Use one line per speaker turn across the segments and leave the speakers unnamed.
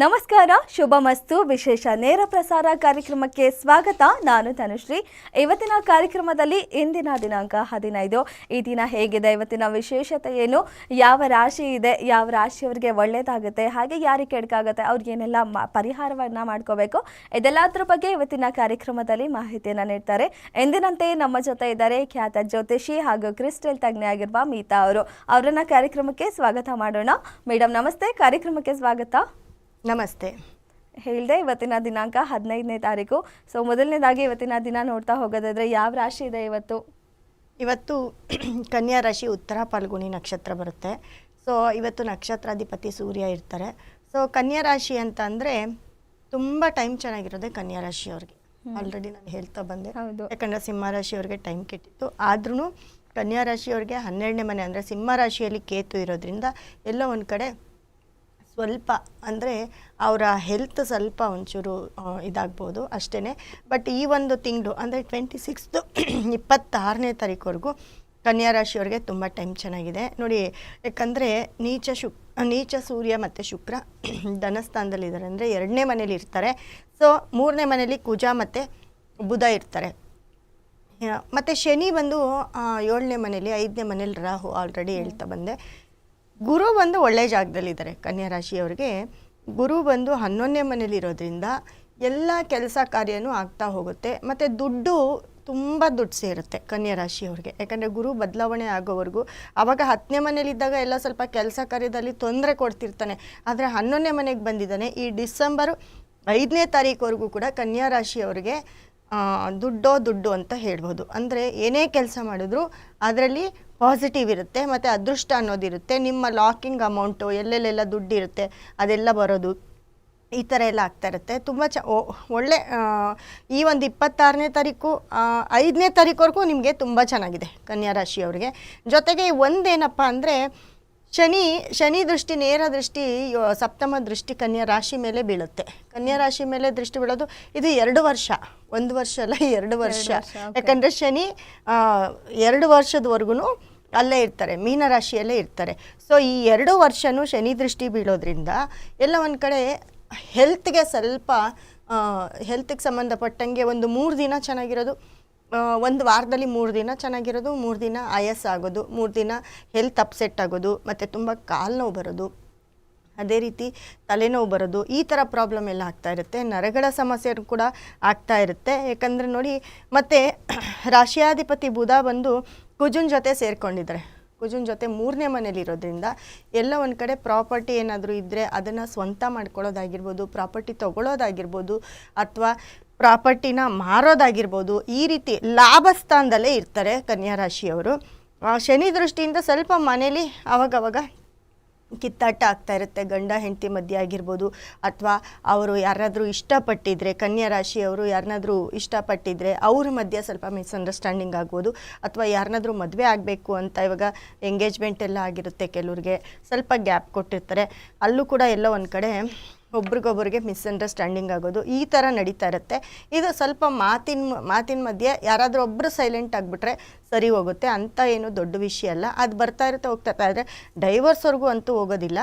ನಮಸ್ಕಾರ, ಶುಭ ಮಸ್ತು, ವಿಶೇಷ ನೇರ ಪ್ರಸಾರ ಕಾರ್ಯಕ್ರಮಕ್ಕೆ ಸ್ವಾಗತ. ನಾನು ತನುಶ್ರೀ ಇವತ್ತಿನ ಕಾರ್ಯಕ್ರಮದಲ್ಲಿ ಇಂದಿನ ದಿನಾಂಕ ಹದಿನೈದು. ಈ ದಿನ ಹೇಗಿದೆ? ಇವತ್ತಿನ ವಿಶೇಷತೆ ಏನು? ಯಾವ ರಾಶಿ ಇದೆ? ಯಾವ ರಾಶಿಯವರಿಗೆ ಒಳ್ಳೇದಾಗುತ್ತೆ? ಹಾಗೆ ಯಾರಿಗೆ ಕೆಡಕಾಗುತ್ತೆ? ಅವ್ರಿಗೇನೆಲ್ಲ ಮ, ಪರಿಹಾರವನ್ನು ಮಾಡ್ಕೋಬೇಕು? ಇದೆಲ್ಲದರ ಬಗ್ಗೆ ಇವತ್ತಿನ ಕಾರ್ಯಕ್ರಮದಲ್ಲಿ ಮಾಹಿತಿಯನ್ನು ನೀಡ್ತಾರೆ. ಎಂದಿನಂತೆ ನಮ್ಮ ಜೊತೆ ಇದ್ದಾರೆ ಖ್ಯಾತ ಜ್ಯೋತಿಷಿ ಹಾಗೂ ಕ್ರಿಸ್ಟಲ್ ತಜ್ಞೆ ಆಗಿರುವ ಮೀತಾ ಅವರು. ಅವರನ್ನು ಕಾರ್ಯಕ್ರಮಕ್ಕೆ ಸ್ವಾಗತ ಮಾಡೋಣ. ಮೇಡಮ್ ನಮಸ್ತೆ. ಕಾರ್ಯಕ್ರಮಕ್ಕೆ ಸ್ವಾಗತ.
ನಮಸ್ತೆ.
ಹೇಳಿದೆ ಇವತ್ತಿನ ದಿನಾಂಕ ಹದಿನೈದನೇ ತಾರೀಕು. ಸೊ ಮೊದಲನೇದಾಗಿ ಇವತ್ತಿನ ದಿನ ನೋಡ್ತಾ ಹೋಗೋದಾದ್ರೆ ಯಾವ ರಾಶಿ ಇದೆ ಇವತ್ತು?
ಇವತ್ತು ಕನ್ಯಾ ರಾಶಿ ಉತ್ತರ ಪಾಲ್ಗುಣಿ ನಕ್ಷತ್ರ ಬರುತ್ತೆ. ಸೊ ಇವತ್ತು ನಕ್ಷತ್ರಾಧಿಪತಿ ಸೂರ್ಯ ಇರ್ತಾರೆ. ಸೊ ಕನ್ಯಾ ರಾಶಿ ಅಂತ ಅಂದರೆ ತುಂಬ ಟೈಮ್ ಚೆನ್ನಾಗಿರೋದೆ ಕನ್ಯಾ ರಾಶಿಯವ್ರಿಗೆ. ಆಲ್ರೆಡಿ ನಾನು ಹೇಳ್ತಾ ಬಂದೆ.
ಹೌದು.
ಯಾಕಂದರೆ ಸಿಂಹ ರಾಶಿಯವ್ರಿಗೆ ಟೈಮ್ ಕೆಟ್ಟಿತ್ತು. ಆದ್ರೂ ಕನ್ಯಾ ರಾಶಿಯವ್ರಿಗೆ ಹನ್ನೆರಡನೇ ಮನೆ ಅಂದರೆ ಸಿಂಹ ರಾಶಿಯಲ್ಲಿ ಕೇತು ಇರೋದ್ರಿಂದ ಎಲ್ಲೋ ಒಂದು ಕಡೆ ಸ್ವಲ್ಪ ಅಂದರೆ ಅವರ ಹೆಲ್ತ್ ಸ್ವಲ್ಪ ಒಂಚೂರು ಇದಾಗ್ಬೋದು ಅಷ್ಟೇ ಬಟ್ ಈ ಒಂದು ತಿಂಗಳು ಅಂದರೆ ಟ್ವೆಂಟಿ ಸಿಕ್ಸ್ತು ಇಪ್ಪತ್ತಾರನೇ ತಾರೀಕುವರೆಗೂ ಕನ್ಯಾ ರಾಶಿಯವ್ರಿಗೆ ತುಂಬ ಟೈಮ್ ಚೆನ್ನಾಗಿದೆ. ನೋಡಿ, ಯಾಕಂದರೆ ನೀಚ ಶುಕ್ ನೀಚ ಸೂರ್ಯ ಮತ್ತು ಶುಕ್ರ ಧನಸ್ಥಾನದಲ್ಲಿದ್ದಾರೆ ಅಂದರೆ ಎರಡನೇ ಮನೇಲಿ ಇರ್ತಾರೆ. ಸೊ ಮೂರನೇ ಮನೇಲಿ ಕುಜ ಮತ್ತು ಬುಧ ಇರ್ತಾರೆ. ಮತ್ತು ಶನಿ ಬಂದು ಏಳನೇ ಮನೇಲಿ ಐದನೇ ಮನೇಲಿ ರಾಹು ಆಲ್ರೆಡಿ ಹೇಳ್ತಾ ಬಂದೆ. ಗುರು ಬಂದು ಒಳ್ಳೆಯ ಜಾಗದಲ್ಲಿದ್ದಾರೆ, ಕನ್ಯಾ ರಾಶಿಯವರಿಗೆ. ಗುರು ಬಂದು ಹನ್ನೊಂದನೇ ಮನೇಲಿರೋದ್ರಿಂದ ಎಲ್ಲ ಕೆಲಸ ಕಾರ್ಯನೂ ಆಗ್ತಾ ಹೋಗುತ್ತೆ. ಮತ್ತು ದುಡ್ಡು ತುಂಬ ದುಡ್ಡು ಸೇರುತ್ತೆ ಕನ್ಯಾ ರಾಶಿಯವ್ರಿಗೆ. ಯಾಕಂದರೆ ಗುರು ಬದಲಾವಣೆ ಆಗೋವರೆಗೂ ಆವಾಗ ಹತ್ತನೇ ಮನೇಲಿದ್ದಾಗ ಎಲ್ಲ ಸ್ವಲ್ಪ ಕೆಲಸ ಕಾರ್ಯದಲ್ಲಿ ತೊಂದರೆ ಕೊಡ್ತಿರ್ತಾನೆ. ಆದರೆ ಹನ್ನೊಂದನೇ ಮನೆಗೆ ಬಂದಿದ್ದಾನೆ. ಈ ಡಿಸೆಂಬರು ಐದನೇ ತಾರೀಕುವರೆಗೂ ಕೂಡ ಕನ್ಯಾ ರಾಶಿಯವರಿಗೆ ದುಡ್ಡೋ ದುಡ್ಡು ಅಂತ ಹೇಳ್ಬೋದು. ಅಂದರೆ ಏನೇ ಕೆಲಸ ಮಾಡಿದ್ರು, ಅದರಲ್ಲಿ ಪಾಸಿಟಿವ್ ಇರುತ್ತೆ ಮತ್ತು ಅದೃಷ್ಟ ಅನ್ನೋದಿರುತ್ತೆ ನಿಮ್ಮ ಲಾಕಿಂಗ್ ಅಮೌಂಟು ಎಲ್ಲೆಲ್ಲೆಲ್ಲ ದುಡ್ಡಿರುತ್ತೆ ಅದೆಲ್ಲ ಬರೋದು ಈ ಥರ ಎಲ್ಲ ಆಗ್ತಾ ಇರುತ್ತೆ. ತುಂಬ ಚ ಒಳ್ಳೆ ಈ ಒಂದು ಇಪ್ಪತ್ತಾರನೇ ತಾರೀಕು ಐದನೇ ತಾರೀಕುವರೆಗೂ ನಿಮಗೆ ತುಂಬ ಚೆನ್ನಾಗಿದೆ ಕನ್ಯಾ ರಾಶಿಯವರಿಗೆ. ಜೊತೆಗೆ ಒಂದೇನಪ್ಪ ಅಂದರೆ ಶನಿ ಶನಿ ದೃಷ್ಟಿ ನೇರ ದೃಷ್ಟಿ ಸಪ್ತಮ ದೃಷ್ಟಿ ಕನ್ಯಾ ರಾಶಿ ಮೇಲೆ ಬೀಳುತ್ತೆ. ಕನ್ಯಾ ರಾಶಿ ಮೇಲೆ ದೃಷ್ಟಿ ಬೀಳೋದು ಇದು ಎರಡು ವರ್ಷ ಒಂದು ವರ್ಷ ಅಲ್ಲ ಎರಡು ವರ್ಷ. ಯಾಕಂದರೆ ಶನಿ ಎರಡು ವರ್ಷದವರೆಗೂ ಅಲ್ಲೇ ಇರ್ತಾರೆ, ಮೀನರಾಶಿಯಲ್ಲೇ ಇರ್ತಾರೆ. ಸೊ ಈ ಎರಡು ವರ್ಷನೂ ಶನಿ ದೃಷ್ಟಿ ಬೀಳೋದ್ರಿಂದ ಎಲ್ಲ ಒಂದು ಕಡೆ ಹೆಲ್ತ್ಗೆ ಸ್ವಲ್ಪ ಹೆಲ್ತ್ಗೆ ಸಂಬಂಧಪಟ್ಟಂಗೆ ಒಂದು ಮೂರು ದಿನ ಚೆನ್ನಾಗಿರೋದು ಒಂದು ವಾರದಲ್ಲಿ ಮೂರು ದಿನ ಚೆನ್ನಾಗಿರೋದು, ಮೂರು ದಿನ ಆಯಾಸ ಆಗೋದು, ಮೂರು ದಿನ ಹೆಲ್ತ್ ಅಪ್ಸೆಟ್ ಆಗೋದು, ಮತ್ತು ತುಂಬ ಕಾಲು ನೋವು ಬರೋದು. ಅದೇ ರೀತಿ ತಲೆನೋವು ಬರೋದು ಈ ಥರ ಪ್ರಾಬ್ಲಮ್ ಎಲ್ಲ ಆಗ್ತಾ ಇರುತ್ತೆ. ನರಗಳ ಸಮಸ್ಯೆ ಕೂಡ ಆಗ್ತಾ ಇರುತ್ತೆ. ಯಾಕಂದರೆ ನೋಡಿ, ಮತ್ತು ರಾಶಿಯಾಧಿಪತಿ ಬುಧ ಬಂದು ಕುಜುನ್ ಜೊತೆ ಸೇರ್ಕೊಂಡಿದ್ದಾರೆ. ಕುಜುನ್ ಜೊತೆ ಮೂರನೇ ಮನೇಲಿ ಇರೋದ್ರಿಂದ ಎಲ್ಲ ಒಂದು ಕಡೆ ಪ್ರಾಪರ್ಟಿ ಏನಾದರೂ ಇದ್ದರೆ ಅದನ್ನು ಸ್ವಂತ ಮಾಡ್ಕೊಳ್ಳೋದಾಗಿರ್ಬೋದು ಪ್ರಾಪರ್ಟಿ ತೊಗೊಳೋದಾಗಿರ್ಬೋದು ಅಥವಾ ಪ್ರಾಪರ್ಟಿನ ಮಾರೋದಾಗಿರ್ಬೋದು, ಈ ರೀತಿ ಲಾಭಸ್ಥಾನದಲ್ಲೇ ಇರ್ತಾರೆ ಕನ್ಯಾ ರಾಶಿಯವರು. ಶನಿ ದೃಷ್ಟಿಯಿಂದ ಸ್ವಲ್ಪ ಮನೇಲಿ ಅವಾಗವಾಗ ಕಿತ್ತಾಟ ಆಗ್ತಾ ಇರುತ್ತೆ, ಗಂಡ ಹೆಂಡತಿ ಮಧ್ಯೆ ಆಗಿರ್ಬೋದು ಅಥವಾ ಅವರು ಯಾರಾದರೂ ಇಷ್ಟಪಟ್ಟಿದ್ರೆ, ಕನ್ಯಾ ರಾಶಿಯವರು ಯಾರನ್ನಾದರೂ ಇಷ್ಟಪಟ್ಟಿದ್ರೆ ಅವ್ರ ಮಧ್ಯೆ ಸ್ವಲ್ಪ ಮಿಸ್ಅಂಡರ್ಸ್ಟ್ಯಾಂಡಿಂಗ್ ಆಗ್ಬೋದು ಅಥವಾ ಯಾರನ್ನಾದರೂ ಮದುವೆ ಆಗಬೇಕು ಅಂತ ಇವಾಗ ಎಂಗೇಜ್ಮೆಂಟ್ ಎಲ್ಲ ಆಗಿರುತ್ತೆ ಕೆಲವ್ರಿಗೆ ಸ್ವಲ್ಪ ಗ್ಯಾಪ್ ಕೊಟ್ಟಿರ್ತಾರೆ. ಅಲ್ಲೂ ಕೂಡ ಎಲ್ಲೋ ಒಂದು ಕಡೆ ಒಬ್ರಿಗೊಬ್ರಿಗೆ ಮಿಸ್ಅಂಡರ್ಸ್ಟ್ಯಾಂಡಿಂಗ್ ಆಗೋದು ಈ ಥರ ನಡೀತಾ ಇರುತ್ತೆ. ಇದು ಸ್ವಲ್ಪ ಮಾತಿನ ಮಾತಿನ ಮಧ್ಯೆ ಯಾರಾದರೂ ಒಬ್ಬರು ಸೈಲೆಂಟ್ ಆಗಿಬಿಟ್ರೆ ಸರಿ ಹೋಗುತ್ತೆ ಅಂತ ಏನು ದೊಡ್ಡ ವಿಷಯ ಅಲ್ಲ. ಅದು ಬರ್ತಾ ಇರುತ್ತೆ, ಹೋಗ್ತಾ ಇದ್ದರೆ ಡೈವರ್ಸ್ವರೆಗೂ ಅಂತೂ ಹೋಗೋದಿಲ್ಲ.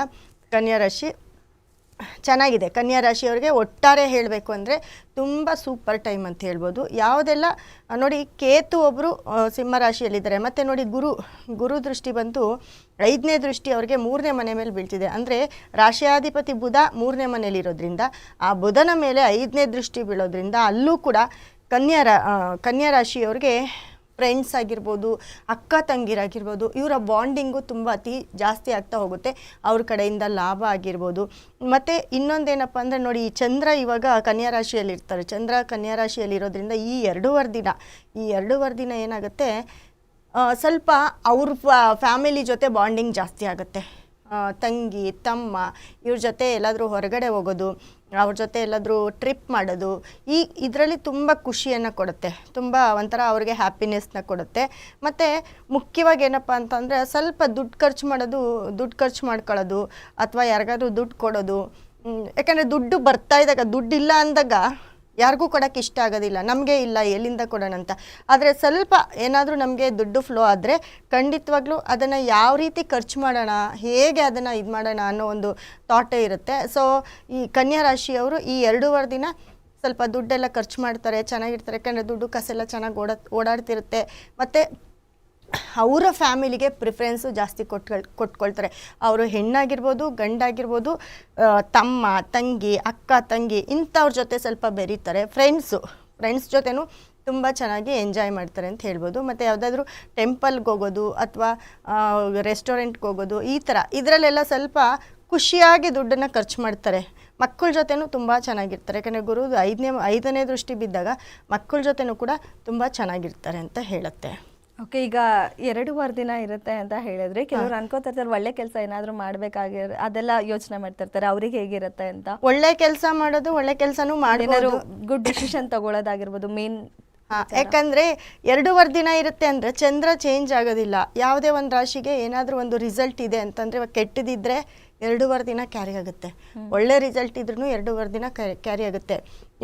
ಕನ್ಯಾ ರಾಶಿ ಚೆನ್ನಾಗಿದೆ. ಕನ್ಯಾ ರಾಶಿಯವರಿಗೆ ಒಟ್ಟಾರೆ ಹೇಳಬೇಕು ಅಂದರೆ ತುಂಬ ಸೂಪರ್ ಟೈಮ್ ಅಂತ ಹೇಳ್ಬೋದು. ಯಾವುದೆಲ್ಲ, ನೋಡಿ ಕೇತು ಒಬ್ಬರು ಸಿಂಹ ರಾಶಿಯಲ್ಲಿದ್ದಾರೆ. ಮತ್ತು ನೋಡಿ ಗುರು ಗುರು ದೃಷ್ಟಿ ಬಂತು ಐದನೇ ದೃಷ್ಟಿ ಅವರಿಗೆ ಮೂರನೇ ಮನೆ ಮೇಲೆ ಬೀಳ್ತಿದೆ. ಅಂದರೆ ರಾಶಿಯಾಧಿಪತಿ ಬುಧ ಮೂರನೇ ಮನೆಯಲ್ಲಿರೋದ್ರಿಂದ ಆ ಬುಧನ ಮೇಲೆ ಐದನೇ ದೃಷ್ಟಿ ಬೀಳೋದ್ರಿಂದ ಅಲ್ಲೂ ಕೂಡ ಕನ್ಯಾ ರಾ ಕನ್ಯಾ ರಾಶಿಯವ್ರಿಗೆ ಫ್ರೆಂಡ್ಸ್ ಆಗಿರ್ಬೋದು, ಅಕ್ಕ ತಂಗಿರಾಗಿರ್ಬೋದು, ಇವರ ಬಾಂಡಿಂಗು ತುಂಬ ಅತಿ ಜಾಸ್ತಿ ಆಗ್ತಾ ಹೋಗುತ್ತೆ. ಅವ್ರ ಕಡೆಯಿಂದ ಲಾಭ ಆಗಿರ್ಬೋದು. ಮತ್ತು ಇನ್ನೊಂದೇನಪ್ಪ ಅಂದರೆ ನೋಡಿ, ಈ ಚಂದ್ರ ಇವಾಗ ಕನ್ಯಾ ರಾಶಿಯಲ್ಲಿ ಇರ್ತಾರೆ. ಚಂದ್ರ ಕನ್ಯಾ ರಾಶಿಯಲ್ಲಿ ಇರೋದ್ರಿಂದ ಈ ಎರಡೂವರೆ ದಿನ, ಈ ಎರಡೂವರೆ ದಿನ ಏನಾಗುತ್ತೆ ಸ್ವಲ್ಪ ಅವ್ರ ಫ್ಯಾಮಿಲಿ ಜೊತೆ ಬಾಂಡಿಂಗ್ ಜಾಸ್ತಿ ಆಗುತ್ತೆ. ತಂಗಿ, ತಮ್ಮ, ಇವ್ರ ಜೊತೆ ಎಲ್ಲಾದರೂ ಹೊರಗಡೆ ಹೋಗೋದು, ಅವ್ರ ಜೊತೆ ಎಲ್ಲಾದರೂ ಟ್ರಿಪ್ ಮಾಡೋದು, ಈ ಇದರಲ್ಲಿ ತುಂಬ ಖುಷಿಯನ್ನು ಕೊಡುತ್ತೆ. ತುಂಬ ಒಂಥರ ಅವ್ರಿಗೆ ಹ್ಯಾಪಿನೆಸ್ನ ಕೊಡುತ್ತೆ. ಮತ್ತು ಮುಖ್ಯವಾಗಿ ಏನಪ್ಪ ಅಂತಂದರೆ ಸ್ವಲ್ಪ ದುಡ್ಡು ಖರ್ಚು ಮಾಡೋದು, ದುಡ್ಡು ಖರ್ಚು ಮಾಡ್ಕೊಳ್ಳೋದು, ಅಥವಾ ಯಾರಿಗಾದ್ರೂ ದುಡ್ಡು ಕೊಡೋದು ಯಾಕಂದರೆ ದುಡ್ಡು ಬರ್ತಾ ಇದ್ದಾಗ, ದುಡ್ಡಿಲ್ಲ ಅಂದಾಗ ಯಾರಿಗೂ ಕೊಡೋಕ್ಕೆ ಇಷ್ಟ ಆಗೋದಿಲ್ಲ, ನಮಗೆ ಇಲ್ಲ, ಎಲ್ಲಿಂದ ಕೊಡೋಣ ಅಂತ. ಆದರೆ ಸ್ವಲ್ಪ ಏನಾದರೂ ನಮಗೆ ದುಡ್ಡು ಫ್ಲೋ ಆದರೆ ಖಂಡಿತವಾಗ್ಲೂ ಅದನ್ನು ಯಾವ ರೀತಿ ಖರ್ಚು ಮಾಡೋಣ, ಹೇಗೆ ಅದನ್ನು ಇದು ಮಾಡೋಣ ಅನ್ನೋ ಒಂದು ಥಾಟೇ ಇರುತ್ತೆ. ಸೊ ಈ ಕನ್ಯಾ ರಾಶಿಯವರು ಈ ಎರಡೂವರೆ ದಿನ ಸ್ವಲ್ಪ ದುಡ್ಡೆಲ್ಲ ಖರ್ಚು ಮಾಡ್ತಾರೆ, ಚೆನ್ನಾಗಿರ್ತಾರೆ. ಯಾಕಂದರೆ ದುಡ್ಡು ಕಾಸೆಲ್ಲ ಚೆನ್ನಾಗಿ ಓಡಾ ಓಡಾಡ್ತಿರುತ್ತೆ. ಮತ್ತು ಅವರ ಫ್ಯಾಮಿಲಿಗೆ ಪ್ರಿಫರೆನ್ಸು ಜಾಸ್ತಿ ಕೊಟ್ಕೊಳ್, ಕೊಟ್ಕೊಳ್ತಾರೆ. ಅವರು ಹೆಣ್ಣಾಗಿರ್ಬೋದು, ಗಂಡಾಗಿರ್ಬೋದು ತಮ್ಮ, ತಂಗಿ, ಅಕ್ಕ, ತಂಗಿ ಇಂಥವ್ರ ಜೊತೆ ಸ್ವಲ್ಪ ಬೆರೀತಾರೆ. ಫ್ರೆಂಡ್ಸು, ಫ್ರೆಂಡ್ಸ್ ಜೊತೆನೂ ತುಂಬ ಚೆನ್ನಾಗಿ ಎಂಜಾಯ್ ಮಾಡ್ತಾರೆ ಅಂತ ಹೇಳ್ಬೋದು. ಮತ್ತು ಯಾವುದಾದ್ರೂ ಟೆಂಪಲ್ಗೆ ಹೋಗೋದು ಅಥವಾ ರೆಸ್ಟೋರೆಂಟ್ಗೆ ಹೋಗೋದು ಈ ಥರ. ಇದರಲ್ಲೆಲ್ಲ ಸ್ವಲ್ಪ ಖುಷಿಯಾಗಿ ದುಡ್ಡನ್ನು ಖರ್ಚು ಮಾಡ್ತಾರೆ. ಮಕ್ಕಳ ಜೊತೆನೂ ತುಂಬ ಚೆನ್ನಾಗಿರ್ತಾರೆ. ಯಾಕಂದರೆ ಗುರು ಐದನೇ ಐದನೇ ದೃಷ್ಟಿ ಬಿದ್ದಾಗ ಮಕ್ಕಳ ಜೊತೆನೂ ಕೂಡ ತುಂಬ ಚೆನ್ನಾಗಿರ್ತಾರೆ ಅಂತ ಹೇಳುತ್ತೆ.
ಓಕೆ ಈಗ ಎರಡೂವರೆ ದಿನ ಇರುತ್ತೆ ಅಂತ ಹೇಳಿದ್ರೆ ಕೆಲವರು ಅನ್ಕೋತಿರ್ತಾರೆ ಒಳ್ಳೆ ಕೆಲಸ ಏನಾದರೂ ಮಾಡ್ಬೇಕಾಗಿರ್ ಅದೆಲ್ಲ ಯೋಚನೆ ಮಾಡ್ತಿರ್ತಾರೆ ಅವ್ರಿಗೆ ಹೇಗಿರುತ್ತೆ ಅಂತ.
ಒಳ್ಳೆ ಕೆಲಸ ಮಾಡೋದು ಒಳ್ಳೆ ಕೆಲಸನೂ ಮಾಡೋದು
ಗುಡ್ ಡಿಸಿಷನ್ ತಗೊಳ್ಳೋದಾಗಿರ್ಬೋದು ಮೇನ್
ಯಾಕಂದ್ರೆ ಎರಡೂವರೆ ದಿನ ಇರುತ್ತೆ ಅಂದ್ರೆ ಚಂದ್ರ ಚೇಂಜ್ ಆಗೋದಿಲ್ಲ. ಯಾವುದೇ ಒಂದು ರಾಶಿಗೆ ಏನಾದರೂ ಒಂದು ರಿಸಲ್ಟ್ ಇದೆ ಅಂತಂದ್ರೆ ಕೆಟ್ಟದಿದ್ರೆ ಎರಡೂವರೆ ದಿನ ಕ್ಯಾರಿ ಆಗುತ್ತೆ. ಒಳ್ಳೆ ರಿಸಲ್ಟ್ ಇದ್ರೂ ಎರಡೂವರೆ ದಿನ ಕ್ಯಾರಿ ಆಗುತ್ತೆ.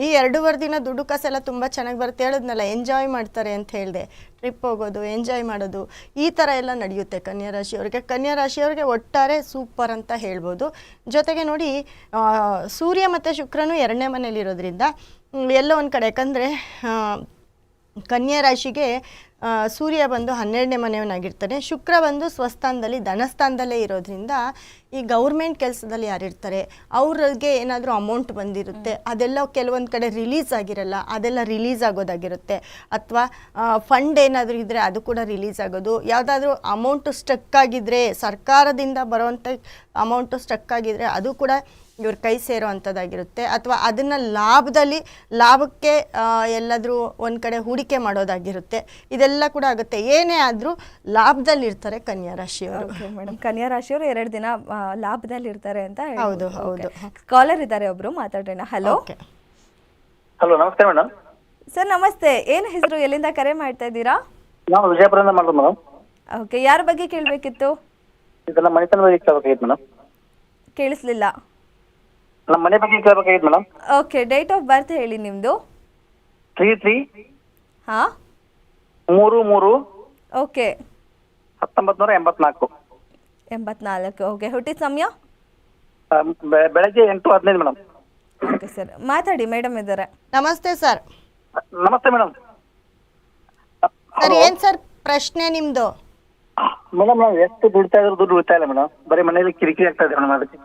ಈ ಎರಡೂವರೆ ದಿನ ದುಡ್ಡು ಕಾಸೆಲ್ಲ ತುಂಬ ಚೆನ್ನಾಗಿ ಬರುತ್ತೆ. ಹೇಳಿದ್ನಲ್ಲ ಎಂಜಾಯ್ ಮಾಡ್ತಾರೆ ಅಂತ ಹೇಳಿದೆ. ಟ್ರಿಪ್ ಹೋಗೋದು ಎಂಜಾಯ್ ಮಾಡೋದು ಈ ಥರ ಎಲ್ಲ ನಡೆಯುತ್ತೆ ಕನ್ಯಾ ರಾಶಿಯವ್ರಿಗೆ ಕನ್ಯಾ ರಾಶಿಯವ್ರಿಗೆ ಒಟ್ಟಾರೆ ಸೂಪರ್ ಅಂತ ಹೇಳ್ಬೋದು. ಜೊತೆಗೆ ನೋಡಿ ಸೂರ್ಯ ಮತ್ತು ಶುಕ್ರನು ಎರಡನೇ ಮನೇಲಿರೋದ್ರಿಂದ ಎಲ್ಲೋ ಒಂದು ಕಡೆ ಯಾಕಂದರೆ ಕನ್ಯಾ ರಾಶಿಗೆ ಸೂರ್ಯ ಬಂದು ಹನ್ನೆರಡನೇ ಮನೆಯವನಾಗಿರ್ತಾನೆ. ಶುಕ್ರ ಬಂದು ಸ್ವಸ್ಥಾನದಲ್ಲಿ ಧನಸ್ಥಾನದಲ್ಲೇ ಇರೋದ್ರಿಂದ ಈ ಗೌರ್ಮೆಂಟ್ ಕೆಲಸದಲ್ಲಿ ಯಾರಿರ್ತಾರೆ? ಅವ್ರಿಗೆ ಏನಾದರೂ ಅಮೌಂಟ್ ಬಂದಿರುತ್ತೆ. ಅದೆಲ್ಲ ಕೆಲವೊಂದು ಕಡೆ ರಿಲೀಸ್ ಆಗಿರಲ್ಲ. ಅದೆಲ್ಲ ರಿಲೀಸ್ ಆಗೋದಾಗಿರುತ್ತೆ. ಅಥವಾ ಫಂಡ್ ಏನಾದರೂ ಇದ್ದರೆ ಅದು ಕೂಡ ರಿಲೀಸ್ ಆಗೋದು. ಯಾವುದಾದ್ರೂ ಅಮೌಂಟು ಸ್ಟಕ್ ಆಗಿದ್ದರೆ ಸರ್ಕಾರದಿಂದ ಬರುವಂಥ ಅಮೌಂಟು ಸ್ಟಕ್ ಆಗಿದ್ರೆ ಅದು ಕೂಡ ಇವ್ರ ಕೈ ಸೇರೋ ಅಂಥದ್ದಾಗಿರುತ್ತೆ. ಅಥವಾ ಅದನ್ನು ಲಾಭದಲ್ಲಿ ಲಾಭಕ್ಕೆ ಆ, ಎಲ್ಲಾದರೂ ಒಂದು ಕಡೆ ಹೂಡಿಕೆ ಮಾಡೋದಾಗಿರುತ್ತೆ. ಇದೆಲ್ಲ ಕೂಡ ಆಗುತ್ತೆ. ಏನೇ ಆದರೂ ಲಾಭದಲ್ಲಿರ್ತಾರೆ ಕನ್ಯಾ ರಾಶಿಯವರು.
ಮೇಡಮ್ ಕನ್ಯಾ ರಾಶಿಯವರು ಎರಡು ದಿನ ಲಾಭದಲ್ಲಿ ಇರ್ತಾರೆ ಅಂತ
ಹೌದು, ಹೌದು.
ಕಾಲರ್ ಇದ್ದಾರೆ ಒಬ್ರು ಮಾತಾಡೋಣ ಹಲೋ
ಓಕೆ
ಹಲೋ ನಮಸ್ತೆ ಮೇಡಮ್
ಸರ್ ನಮಸ್ತೆ. ಏನು ಹೆಸರು ಎಲ್ಲಿಂದ ಕರೆ ಮಾಡ್ತಾ ಇದ್ದೀರಾ?
ನಾವು ವಿಜಯಪುರದಿಂದ ಮಾಡೋದು ಮೇಡಮ್
ಓಕೆ ಯಾರ ಬಗ್ಗೆ ಕೇಳಬೇಕಿತ್ತು?
ಇದೆಲ್ಲ ಮನೆತನ ಬಗ್ಗೆ ಕೇಳಬೇಕಿತ್ತು ಮೇಡಮ್
ಕೇಳಿಸ್ಲಿಲ್ಲ.
ನಮ್ಮ ಮನೆ ಬಗ್ಗೆ ಕೇಳಬೇಕಾಗಿತ್ತು madam.
Okay date of birth ಹೇಳಿ ನಿಮ್ಮದು
ತ್ರೀ ತ್ರೀ
ಹಾಂ.
ಮೂರು ಮೂರು.
ಓಕೆ
ಹತ್ತೊಂಬತ್ತು ನೂರ ಎಂಬತ್ನಾಲ್ಕು.
ಎಂಬತ್ನಾಲ್ಕು ಓಕೆ ಹುಟ್ಟಿದ ಸಮಯ?
ಆ, ಬೆ- ಬೆಳಗ್ಗೆ ಎಂಟು ಹದಿನೈದು ಮೇಡಮ್.
ಓಕೆ ಸರ್ ಮಾತಾಡಿ ಮೇಡಮ್ ಇದ್ದಾರೆ.
ನಮಸ್ತೆ ಸರ್
ನಮಸ್ತೆ ಮೇಡಮ್
ಸರ್ ಏನ್ ಸರ್ ಪ್ರಶ್ನೆ ನಿಮ್ದು?
ಮೇಡಮ್ ನಾವು ಎಷ್ಟು ದುಡಿತಾ ಇದ್ರು ದುಡ್ಡು ಉಳಿತಾ ಇಲ್ಲ ಮೇಡಮ್. ಬರೀ ಮನೇಲಿ ಕಿರಿಕಿರಿ ಆಗ್ತಾ ಇದೆ ಮೇಡಮ್ ಅದಕ್ಕೆ.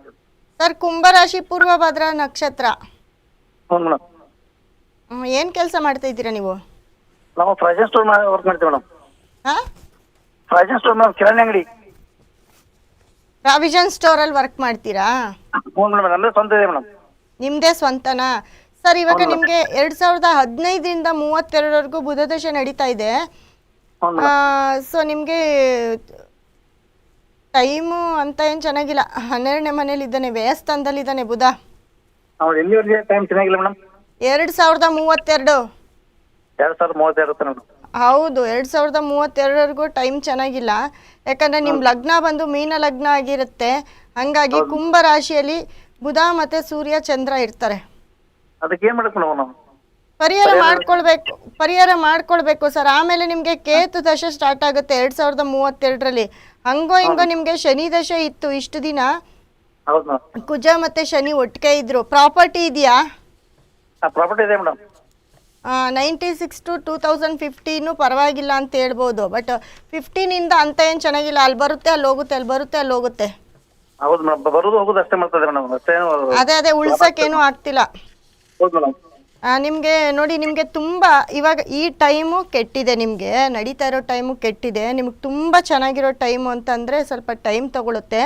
ಸರ್ ಕುಂಭರಾಶಿ ಪೂರ್ವಭದ್ರ ನಕ್ಷತ್ರ.
ಏನ್ ಮೇಡಮ್.
ಏನು ಕೆಲಸ ಮಾಡ್ತಾ ಇದ್ದೀರಾ ನೀವು?
ನಾವು ಫ್ರಾಜನ್ ಸ್ಟೋರ್ ವರ್ಕ್ ಮಾಡ್ತೀವಿ ಮೇಡಮ್.
ಹಾಂ?
ಫ್ರಾಜನ್ ಸ್ಟೋರ್ ಮೇಡಮ್ ಕಿರಾಣಿ ಅಂಗಡಿ.
ಪ್ರಾವಿಷನ್ ಸ್ಟೋರಲ್ಲಿ ವರ್ಕ್ ಮಾಡ್ತೀರಾ?
ಹ್ಞೂ ಮೇಡಮ್ ನಮ್ಮದೇ ಸ್ವಂತ ಇದೆ ಮೇಡಮ್.
ನಿಮ್ಮದೇ ಸ್ವಂತನಾ? ಸರ್ ಇವಾಗ
ಹೌದು.
ಎರಡ್ ಎರಡು ಸಾವಿರದ ಹದಿನೈದರಿಂದ ಮೂವತ್ತೆರಡರವರೆಗೂ ಬುಧದಶೆ ನಡೀತಾ ಇದೆ.
ಹ್ಞೂ ಮೇಡಮ್.
ಸೊ ನಿಮಗೆ ಟೈಮು ಅಂತ ಏನು ಚೆನ್ನಾಗಿಲ್ಲ. ಹನ್ನೆರಡನೇ ಮನೇಲಿ ಇದ್ದಾನೆ ವ್ಯಯಸ್ಥಾನದಲ್ಲಿದ್ದಾನೆ ಬುಧ.
ಎರಡ್ ಎಲ್ಲಿವರೆಗೆ ಟೈಮ್ ಚೆನ್ನಾಗಿಲ್ಲ ಮೇಡಮ್?
ಎರಡು ಸಾವಿರದ ಮೂವತ್ತೆರಡು.
ಎರಡು ಸಾವಿರದ ಮೂವತ್ತೆರಡು ಇರುತ್ತೆ ಮೇಡಮ್.
ಹೌದು ಎರಡು ಸಾವಿರದ ಮೂವತ್ತೆರಡರಿಗೂ ಟೈಮ್ ಚೆನ್ನಾಗಿಲ್ಲ. ಯಾಕಂದ್ರೆ ನಿಮ್ಮ ಲಗ್ನ ಬಂದು ಮೀನ ಲಗ್ನ ಆಗಿರುತ್ತೆ. ಹಾಗಾಗಿ ಕುಂಭ ರಾಶಿಯಲ್ಲಿ ಬುಧ ಮತ್ತೆ ಸೂರ್ಯ ಚಂದ್ರ ಇರ್ತಾರೆ.
ಅದಕ್ಕೆ ಏನು ಮಾಡಬೇಕು ಮೇಡಮ್ ನಾವು?
ಪರಿಹಾರ ಮಾಡ್ಕೊಳ್ಬೇಕು ಪರಿಹಾರ ಮಾಡ್ಕೊಳ್ಬೇಕು ಸರ್. ಆಮೇಲೆ ನಿಮ್ಗೆ ಕೇತು ದಶೆ ಸ್ಟಾರ್ಟ್ ಆಗುತ್ತೆ ಎರಡ್ ಸಾವಿರದ ಮೂವತ್ತೆರಡರಲ್ಲಿ. ಹಂಗೋ ಹಿಂಗೋ ನಿಮ್ಗೆ ಶನಿ ದಶೆ ಇತ್ತು ಇಷ್ಟು ದಿನ.
ಹೌದು ಮೇಡಮ್
ಕುಜ ಮತ್ತೆ ಶನಿ ಒಟ್ಟಿಗೆ ಇದ್ರು. ಪ್ರಾಪರ್ಟಿ ಇದೆಯಾ?
ಪ್ರಾಪರ್ಟಿ ಇದೆ madam
ninety six to two thousand fifteen ಪರವಾಗಿಲ್ಲ ಅಂತ ಹೇಳ್ಬೋದು. ಬಟ್ ಫಿಫ್ಟೀನಿಂದ ಅಂತ ಏನು ಚೆನ್ನಾಗಿಲ್ಲ. ಅಲ್ಲಿ ಬರುತ್ತೆ ಅಲ್ಲಿ ಹೋಗುತ್ತೆ ಅಲ್ಲಿ ಬರುತ್ತೆ ಅಲ್ಲಿ ಹೋಗುತ್ತೆ.
ಹೌದು ಮೇಡಮ್ ಬರೋದು ಹೋಗೋದು ಅಷ್ಟೇ ಮಾಡ್ತದೆ ಮೇಡಮ್ ಅಷ್ಟೇ
ಅದೇ ಅದೇ ಏನು ಆಗ್ತಿಲ್ಲ.
ಹೌದು ಮೇಡಮ್
ನಿಮಗೆ ನೋಡಿ ನಿಮಗೆ ತುಂಬ ಇವಾಗ ಈ ಟೈಮು ಕೆಟ್ಟಿದೆ ನಿಮಗೆ. ನಡೀತಾ ಇರೋ ಟೈಮು ಕೆಟ್ಟಿದೆ. ನಿಮಗೆ ತುಂಬ ಚೆನ್ನಾಗಿರೋ ಟೈಮು ಅಂತಂದರೆ ಸ್ವಲ್ಪ ಟೈಮ್ ತಗೊಳುತ್ತೆ.